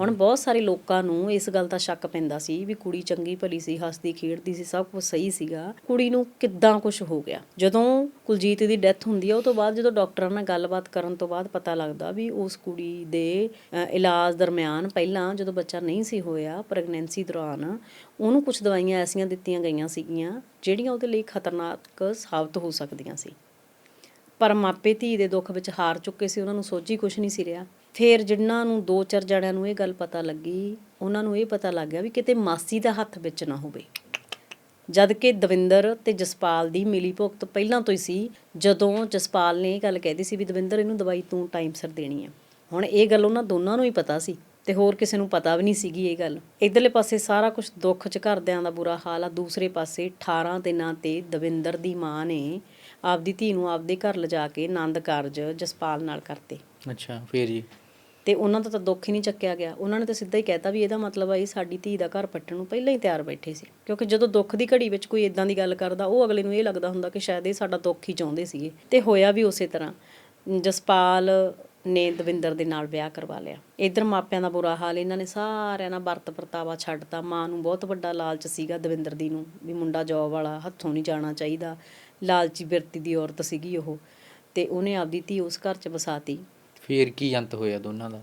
ਹੁਣ ਬਹੁਤ ਸਾਰੇ ਲੋਕਾਂ ਨੂੰ ਇਸ ਗੱਲ ਦਾ ਸ਼ੱਕ ਪੈਂਦਾ ਸੀ ਵੀ ਕੁੜੀ ਚੰਗੀ ਭਲੀ ਸੀ ਹੱਸਦੀ ਖੇਡਦੀ ਸੀ ਸਭ ਕੁਝ ਸਹੀ ਸੀਗਾ। ਕੁੜੀ ਨੂੰ ਕਿੱਦਾਂ ਕੁਝ ਹੋ ਗਿਆ? ਜਦੋਂ ਕੁਲਜੀਤ ਦੀ ਡੈਥ ਹੁੰਦੀ ਹੈ ਉਹ ਤੋਂ ਬਾਅਦ ਜਦੋਂ ਡਾਕਟਰਾਂ ਨਾਲ ਗੱਲਬਾਤ ਕਰਨ ਤੋਂ ਬਾਅਦ ਪਤਾ ਲੱਗਦਾ ਵੀ ਉਸ ਕੁੜੀ ਦੇ ਇਲਾਜ ਦਰਮਿਆਨ ਪਹਿਲਾਂ ਜਦੋਂ ਬੱਚਾ ਨਹੀਂ ਸੀ ਹੋਇਆ ਪ੍ਰੈਗਨੈਂਸੀ ਦੌਰਾਨ ਉਹਨੂੰ ਕੁਝ ਦਵਾਈਆਂ ਐਸੀਆਂ ਦਿੱਤੀਆਂ ਗਈਆਂ ਸੀਗੀਆਂ ਜਿਹੜੀਆਂ ਉਹਦੇ ਲਈ ਖਤਰਨਾਕ ਸਾਬਤ ਹੋ ਸਕਦੀਆਂ ਸੀ। ਪਰ ਮਾਪੇ ਧੀ ਦੇ ਦੁੱਖ ਵਿੱਚ ਹਾਰ ਚੁੱਕੇ ਸੀ, ਉਹਨਾਂ ਨੂੰ ਸੋਝੀ ਕੁਛ ਨਹੀਂ ਸੀ ਰਿਹਾ। ਫਿਰ ਜਿਨ੍ਹਾਂ ਨੂੰ ਦੋ ਚਾਰ ਜਣਿਆਂ ਨੂੰ ਇਹ ਗੱਲ ਪਤਾ ਲੱਗੀ, ਉਹਨਾਂ ਨੂੰ ਇਹ ਪਤਾ ਲੱਗ ਗਿਆ ਵੀ ਕਿਤੇ ਮਾਸੀ ਦਾ ਹੱਥ ਵਿੱਚ ਨਾ ਹੋਵੇ। ਜਦ ਕਿ ਦਵਿੰਦਰ ਤੇ ਜਸਪਾਲ ਦੀ ਮਿਲੀ ਭੁਗਤ ਪਹਿਲਾਂ ਤੋਂ ਹੀ ਸੀ, ਜਦੋਂ ਜਸਪਾਲ ਨੇ ਇਹ ਗੱਲ ਕਹਿਦੀ ਸੀ ਵੀ ਦਵਿੰਦਰ, ਇਹਨੂੰ ਦਵਾਈ ਤੂੰ ਟਾਈਮ ਸਿਰ ਦੇਣੀ ਆ। ਹੁਣ ਇਹ ਗੱਲ ਉਹਨਾਂ ਦੋਨਾਂ ਨੂੰ ਹੀ ਪਤਾ ਸੀ ਤੇ ਹੋਰ ਕਿਸੇ ਨੂੰ ਪਤਾ ਵੀ ਨਹੀਂ ਸੀਗੀ ਇਹ ਗੱਲ। ਇਧਰਲੇ ਪਾਸੇ ਸਾਰਾ ਕੁਝ ਦੁੱਖ ਚ ਘਰਦਿਆਂ ਦਾ ਬੁਰਾ ਹਾਲ ਆ, ਦੂਸਰੇ ਪਾਸੇ 18 ਦਿਨਾਂ ਤੇ ਦਵਿੰਦਰ ਦੀ ਮਾਂ ਨੇ ਆਪਦੀ ਧੀ ਨੂੰ ਆਪਦੇ ਘਰ ਲਿਜਾ ਕੇ ਆਨੰਦ ਕਾਰਜ ਜਸਪਾਲ ਨਾਲ ਕਰਤੇ। ਅੱਛਾ ਫੇਰ ਜੀ। ਤੇ ਉਹਨਾਂ ਦਾ ਤਾਂ ਦੁੱਖ ਹੀ ਨਹੀਂ ਚੱਕਿਆ ਗਿਆ। ਉਹਨਾਂ ਨੇ ਤਾਂ ਸਿੱਧਾ ਹੀ ਕਹਿਤਾ ਵੀ ਇਹਦਾ ਮਤਲਬ ਆ ਇਹ ਸਾਡੀ ਧੀ ਦਾ ਘਰ ਪੱਟਣ ਨੂੰ ਪਹਿਲਾਂ ਹੀ ਤਿਆਰ ਬੈਠੇ ਸੀ। ਕਿਉਂਕਿ ਜਦੋਂ ਦੁੱਖ ਦੀ ਘੜੀ ਵਿੱਚ ਕੋਈ ਇਦਾਂ ਦੀ ਗੱਲ ਕਰਦਾ ਉਹ ਅਗਲੇ ਨੂੰ ਇਹ ਲੱਗਦਾ ਹੁੰਦਾ ਕਿ ਸ਼ਾਇਦ ਇਹ ਸਾਡਾ ਦੁੱਖ ਹੀ ਚਾਹੁੰਦੇ ਸੀਗੇ। ਤੇ ਹੋਇਆ ਵੀ ਉਸੇ ਤਰ੍ਹਾਂ। ਜਸਪਾਲ ਨੇ ਦਵਿੰਦਰ ਦੇ ਨਾਲ ਵਿਆਹ ਕਰਵਾ ਲਿਆ। ਇਧਰ ਮਾਪਿਆਂ ਦਾ ਬੁਰਾ ਹਾਲ ਇਹਨਾਂ ਨੇ ਸਾਰਿਆਂ ਨਾਲ ਵਰਤ ਵਰਤਾਵਾ ਛੱਡਤਾ। ਮਾਂ ਨੂੰ ਬਹੁਤ ਵੱਡਾ ਲਾਲਚ ਸੀਗਾ ਦਵਿੰਦਰ ਦੀ ਨੂੰ ਵੀ ਮੁੰਡਾ ਜੌਬ ਵਾਲਾ ਹੱਥੋਂ ਨਹੀਂ ਜਾਣਾ ਚਾਹੀਦਾ। ਲਾਲਚੀ ਬਿਰਤੀ ਦੀ ਔਰਤ ਸੀਗੀ ਉਹ ਤੇ ਉਹਨੇ ਆਪਦੀ ਧੀ ਉਸ ਘਰ 'ਚ ਵਸਾਤੀ। ਫੇਰ ਕੀ ਅੰਤ ਹੋਇਆ ਦੋਨਾਂ ਦਾ?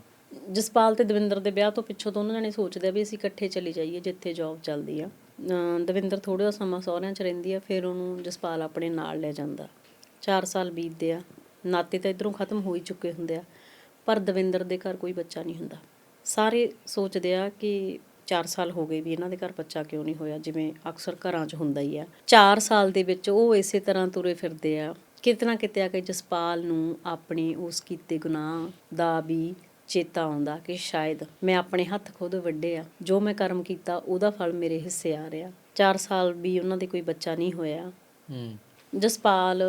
ਜਸਪਾਲ ਤੇ ਦਵਿੰਦਰ ਦੇ ਵਿਆਹ ਤੋਂ ਪਿੱਛੋਂ ਦੋਨੋਂ ਜਣੇ ਸੋਚਦੇ ਆ ਵੀ ਅਸੀਂ ਇਕੱਠੇ ਚਲੇ ਜਾਈਏ ਜਿੱਥੇ ਜੌਬ ਚੱਲਦੀ ਆ। ਦਵਿੰਦਰ ਥੋੜਾ ਸਮਾਂ ਸਹੁਰਿਆਂ 'ਚ ਰਹਿੰਦੀ ਆ ਫਿਰ ਉਹਨੂੰ ਜਸਪਾਲ ਆਪਣੇ ਨਾਲ ਲੈ ਜਾਂਦਾ। 4 ਸਾਲ ਬੀਤਦੇ ਆ ਨਾਤੇ ਤਾਂ ਇਧਰੋਂ ਖਤਮ ਹੋ ਹੀ ਚੁੱਕੇ ਹੁੰਦੇ ਆ ਪਰ ਦਵਿੰਦਰ ਦੇ ਘਰ ਕੋਈ ਬੱਚਾ ਨਹੀਂ ਹੁੰਦਾ। ਸਾਰੇ ਸੋਚਦੇ ਆ ਕਿ 4 ਸਾਲ ਹੋ ਗਏ ਵੀ ਇਹਨਾਂ ਦੇ ਘਰ ਬੱਚਾ ਕਿਉਂ ਨਹੀਂ ਹੋਇਆ ਜਿਵੇਂ ਅਕਸਰ ਘਰਾਂ 'ਚ ਹੁੰਦਾ ਹੀ ਆ। 4 ਸਾਲ ਦੇ ਵਿੱਚ ਉਹ ਇਸੇ ਤਰ੍ਹਾਂ ਤੁਰੇ ਫਿਰਦੇ ਆ। ਕਿਤੇ ਨਾ ਕਿਤੇ ਆ ਕੇ ਜਸਪਾਲ ਨੂੰ ਆਪਣੇ ਉਸ ਕੀਤੇ ਗੁਨਾਹ ਦਾ ਵੀ ਚੇਤਾ ਆਉਂਦਾ ਕਿ ਸ਼ਾਇਦ ਮੈਂ ਆਪਣੇ ਹੱਥ ਖੁਦ ਵੱਡੇ ਆ ਜੋ ਮੈਂ ਕਰਮ ਕੀਤਾ ਉਹਦਾ ਫਲ ਮੇਰੇ ਹਿੱਸੇ ਆ ਰਿਹਾ। 4 ਸਾਲ ਵੀ ਉਹਨਾਂ ਦੇ ਕੋਈ ਬੱਚਾ ਨਹੀਂ ਹੋਇਆ। ਹੂੰ। ਜਸਪਾਲ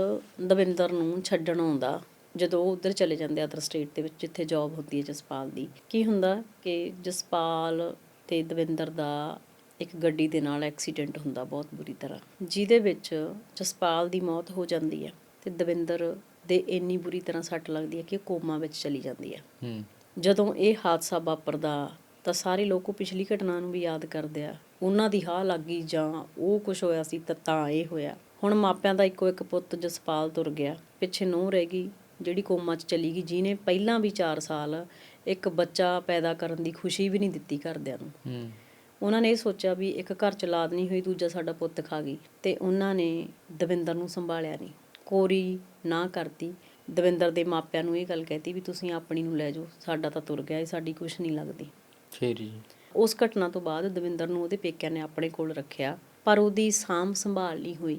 ਦਵਿੰਦਰ ਨੂੰ ਛੱਡਣ ਆਉਂਦਾ ਜਦੋਂ ਉਹ ਉਧਰ ਚਲੇ ਜਾਂਦੇ ਅਦਰ ਸਟੇਟ ਦੇ ਵਿੱਚ ਜਿੱਥੇ ਜੌਬ ਹੁੰਦੀ ਹੈ ਜਸਪਾਲ ਦੀ। ਕੀ ਹੁੰਦਾ ਕਿ ਜਸਪਾਲ ਤੇ ਦਵਿੰਦਰ ਦਾ ਇੱਕ ਗੱਡੀ ਦੇ ਨਾਲ ਐਕਸੀਡੈਂਟ ਹੁੰਦਾ ਬਹੁਤ ਬੁਰੀ ਤਰ੍ਹਾਂ ਜਿਹਦੇ ਵਿੱਚ ਜਸਪਾਲ ਦੀ ਮੌਤ ਹੋ ਜਾਂਦੀ ਹੈ ਤੇ ਦਵਿੰਦਰ ਦੇ ਇੰਨੀ ਬੁਰੀ ਤਰ੍ਹਾਂ ਸੱਟ ਲੱਗਦੀ ਹੈ ਕਿ ਉਹ ਕੋਮਾ ਵਿੱਚ ਚਲੀ ਜਾਂਦੀ ਹੈ। ਹੂੰ। ਜਦੋਂ ਇਹ ਹਾਦਸਾ ਵਾਪਰਦਾ ਤਾਂ ਸਾਰੇ ਲੋਕ ਉਹ ਪਿਛਲੀ ਘਟਨਾ ਨੂੰ ਵੀ ਯਾਦ ਕਰਦੇ ਆ। ਉਹਨਾਂ ਦੀ ਹਾਹ ਲੱਗੀ ਜਾਂ ਉਹ ਕੁਝ ਹੋਇਆ ਸੀ ਤਾਂ ਤਾਂ ਇਹ ਹੋਇਆ। ਹੁਣ ਮਾਪਿਆਂ ਦਾ ਇੱਕੋ ਇੱਕ ਪੁੱਤ ਜਸਪਾਲ ਤੁਰ ਗਿਆ ਪਿੱਛੇ ਨੂੰਹ ਰਹਿ ਗਈ ਜਿਹੜੀ ਕੋਮਾ 'ਚ ਚਲੀ ਗਈ ਜਿਹਨੇ ਪਹਿਲਾਂ ਵੀ 4 ਸਾਲ ਇੱਕ ਬੱਚਾ ਪੈਦਾ ਕਰਨ ਦੀ ਖੁਸ਼ੀ ਵੀ ਨਹੀਂ ਦਿੱਤੀ ਘਰਦਿਆਂ ਨੂੰ। ਹੂੰ। ਉਹਨਾਂ ਨੇ ਇਹ ਸੋਚਿਆ ਵੀ ਇੱਕ ਘਰ ਚ ਲਾਦ ਨਹੀਂ ਹੋਈ ਦੂਜਾ ਸਾਡਾ ਪੁੱਤ ਖਾ ਗਈ ਤੇ ਉਹਨਾਂ ਨੇ ਦਵਿੰਦਰ ਨੂੰ ਸੰਭਾਲਿਆ ਨਹੀਂ। ਕੋਰੀ ਨਾ ਕਰਤੀ। ਦਵਿੰਦਰ ਦੇ ਮਾਪਿਆਂ ਨੂੰ ਇਹ ਗੱਲ ਕਹਿਤੀ ਵੀ ਤੁਸੀਂ ਆਪਣੀ ਨੂੰ ਲੈ ਜਾਓ ਸਾਡਾ ਤਾਂ ਤੁਰ ਗਿਆ ਇਹ ਸਾਡੀ ਕੁਛ ਨਹੀਂ ਲੱਗਦੀ। ਫੇਰ ਜੀ। ਉਸ ਘਟਨਾ ਤੋਂ ਬਾਅਦ ਦਵਿੰਦਰ ਨੂੰ ਉਹਦੇ ਪੇਕਿਆਂ ਨੇ ਆਪਣੇ ਕੋਲ ਰੱਖਿਆ ਪਰ ਉਹਦੀ ਸਾਂਭ ਸੰਭਾਲ ਨਹੀਂ ਹੋਈ।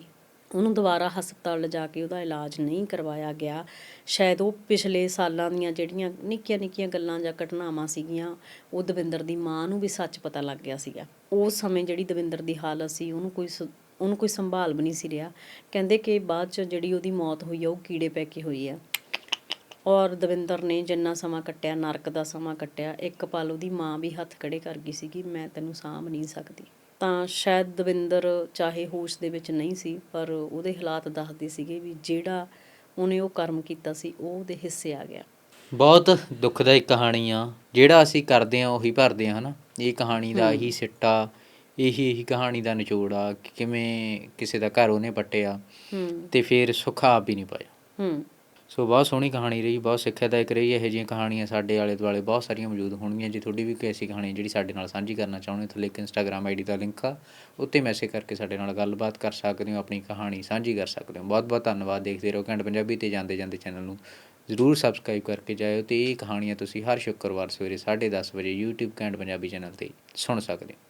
ਉਹਨੂੰ ਦੁਬਾਰਾ ਹਸਪਤਾਲ ਲਿਜਾ ਕੇ ਉਹਦਾ ਇਲਾਜ ਨਹੀਂ ਕਰਵਾਇਆ ਗਿਆ। ਸ਼ਾਇਦ ਉਹ ਪਿਛਲੇ ਸਾਲਾਂ ਦੀਆਂ ਜਿਹੜੀਆਂ ਨਿੱਕੀਆਂ ਨਿੱਕੀਆਂ ਗੱਲਾਂ ਜਾਂ ਘਟਨਾਵਾਂ ਸੀਗੀਆਂ, ਉਹ ਦਵਿੰਦਰ ਦੀ ਮਾਂ ਨੂੰ ਵੀ ਸੱਚ ਪਤਾ ਲੱਗ ਗਿਆ ਸੀਗਾ। ਉਸ ਸਮੇਂ ਜਿਹੜੀ ਦਵਿੰਦਰ ਦੀ ਹਾਲਤ ਸੀ, ਉਹਨੂੰ ਕੋਈ ਸ- ਉਹਨੂੰ ਕੋਈ ਸੰਭਾਲ ਵੀ ਨਹੀਂ ਸੀ ਰਿਹਾ। ਕਹਿੰਦੇ ਕਿ ਬਾਅਦ ਚ ਜਿਹੜੀ ਉਹਦੀ ਮੌਤ ਹੋਈ ਆ, ਉਹ ਕੀੜੇ ਪੈ ਕੇ ਹੋਈ ਆ। ਔਰ ਦਵਿੰਦਰ ਨੇ ਜਿੰਨਾ ਸਮਾਂ ਕੱਟਿਆ, ਨਰਕ ਦਾ ਸਮਾਂ ਕੱਟਿਆ, ਇੱਕ ਪਲ ਉਹਦੀ ਮਾਂ ਵੀ ਹੱਥ ਖੜੇ ਕਰ ਗਈ ਸੀਗੀ, ਮੈਂ ਤੈਨੂੰ ਸਾਂਭ ਨਹੀਂ ਸਕਦੀ। ਤਾਂ ਸ਼ਾਇਦ ਦਵਿੰਦਰ ਚਾਹੇ ਹੋਸ਼ ਦੇ ਵਿੱਚ ਨਹੀਂ ਸੀ ਪਰ ਉਹਦੇ ਹਾਲਾਤ ਦੱਸਦੇ ਸੀਗੇ ਵੀ ਜਿਹੜਾ ਉਹਨੇ ਉਹ ਕਰਮ ਕੀਤਾ ਸੀ ਉਹ ਉਹਦੇ ਹਿੱਸੇ ਆ ਗਿਆ। ਬਹੁਤ ਦੁਖਦਾਈ ਕਹਾਣੀ ਆ। ਜਿਹੜਾ ਅਸੀਂ ਕਰਦੇ ਆ ਉਹੀ ਭਰਦੇ ਆ ਹਨਾ? ਇਹ ਕਹਾਣੀ ਦਾ ਇਹੀ ਸਿੱਟਾ ਇਹੀ ਇਹੀ ਕਹਾਣੀ ਦਾ ਨਿਚੋੜ ਆ ਕਿ ਕਿਵੇਂ ਕਿਸੇ ਦਾ ਘਰ ਉਹਨੇ ਪੱਟਿਆ ਹੂੰ। ਤੇ ਫਿਰ ਸੁੱਖ ਆਪ ਵੀ ਨਹੀਂ ਪਾਇਆ। ਹੂੰ। ਸੋ ਬਹੁਤ ਸੋਹਣੀ ਕਹਾਣੀ ਰਹੀ, ਬਹੁਤ ਸਿੱਖਿਆਦਾਇਕ ਰਹੀ, ਇਹੋ ਜਿਹੀਆਂ ਕਹਾਣੀਆਂ ਸਾਡੇ ਆਲੇ ਦੁਆਲੇ ਬਹੁਤ ਸਾਰੀਆਂ ਮੌਜੂਦ ਹੋਣਗੀਆਂ। ਜੇ ਤੁਹਾਡੀ ਵੀ ਕੋਈ ਐਸੀ ਕਹਾਣੀ ਜਿਹੜੀ ਸਾਡੇ ਨਾਲ ਸਾਂਝੀ ਕਰਨਾ ਚਾਹੁੰਦੇ ਹੋ ਥੱਲੇ ਇੱਕ ਇੰਸਟਾਗ੍ਰam ਆਈਡੀ ਦਾ ਲਿੰਕ ਆ, ਉੱਤੇ ਮੈਸੇਜ ਕਰਕੇ ਸਾਡੇ ਨਾਲ ਗੱਲਬਾਤ ਕਰ ਸਕਦੇ ਹੋ, ਆਪਣੀ ਕਹਾਣੀ ਸਾਂਝੀ ਕਰ ਸਕਦੇ ਹੋ। ਬਹੁਤ ਬਹੁਤ ਧੰਨਵਾਦ, ਦੇਖਦੇ ਰਹੋ ਘੰਟ ਪੰਜਾਬੀ ਤੇ ਜਾਂਦੇ ਜਾਂਦੇ ਚੈਨਲ ਨੂੰ। ਜ਼ਰੂਰ ਸਬਸਕ੍ਰਾਈਬ ਕਰਕੇ ਜਾਇਓ ਤੇ ਇਹ ਕਹਾਣੀਆਂ ਤੁਸੀਂ ਹਰ ਸ਼ੁੱਕਰਵਾਰ ਸਵੇਰੇ 10:30 ਵਜੇ YouTube ਘੰਟ ਪੰਜਾਬੀ ਚੈਨਲ ਤੇ ਸੁਣ ਸਕਦੇ ਹੋ।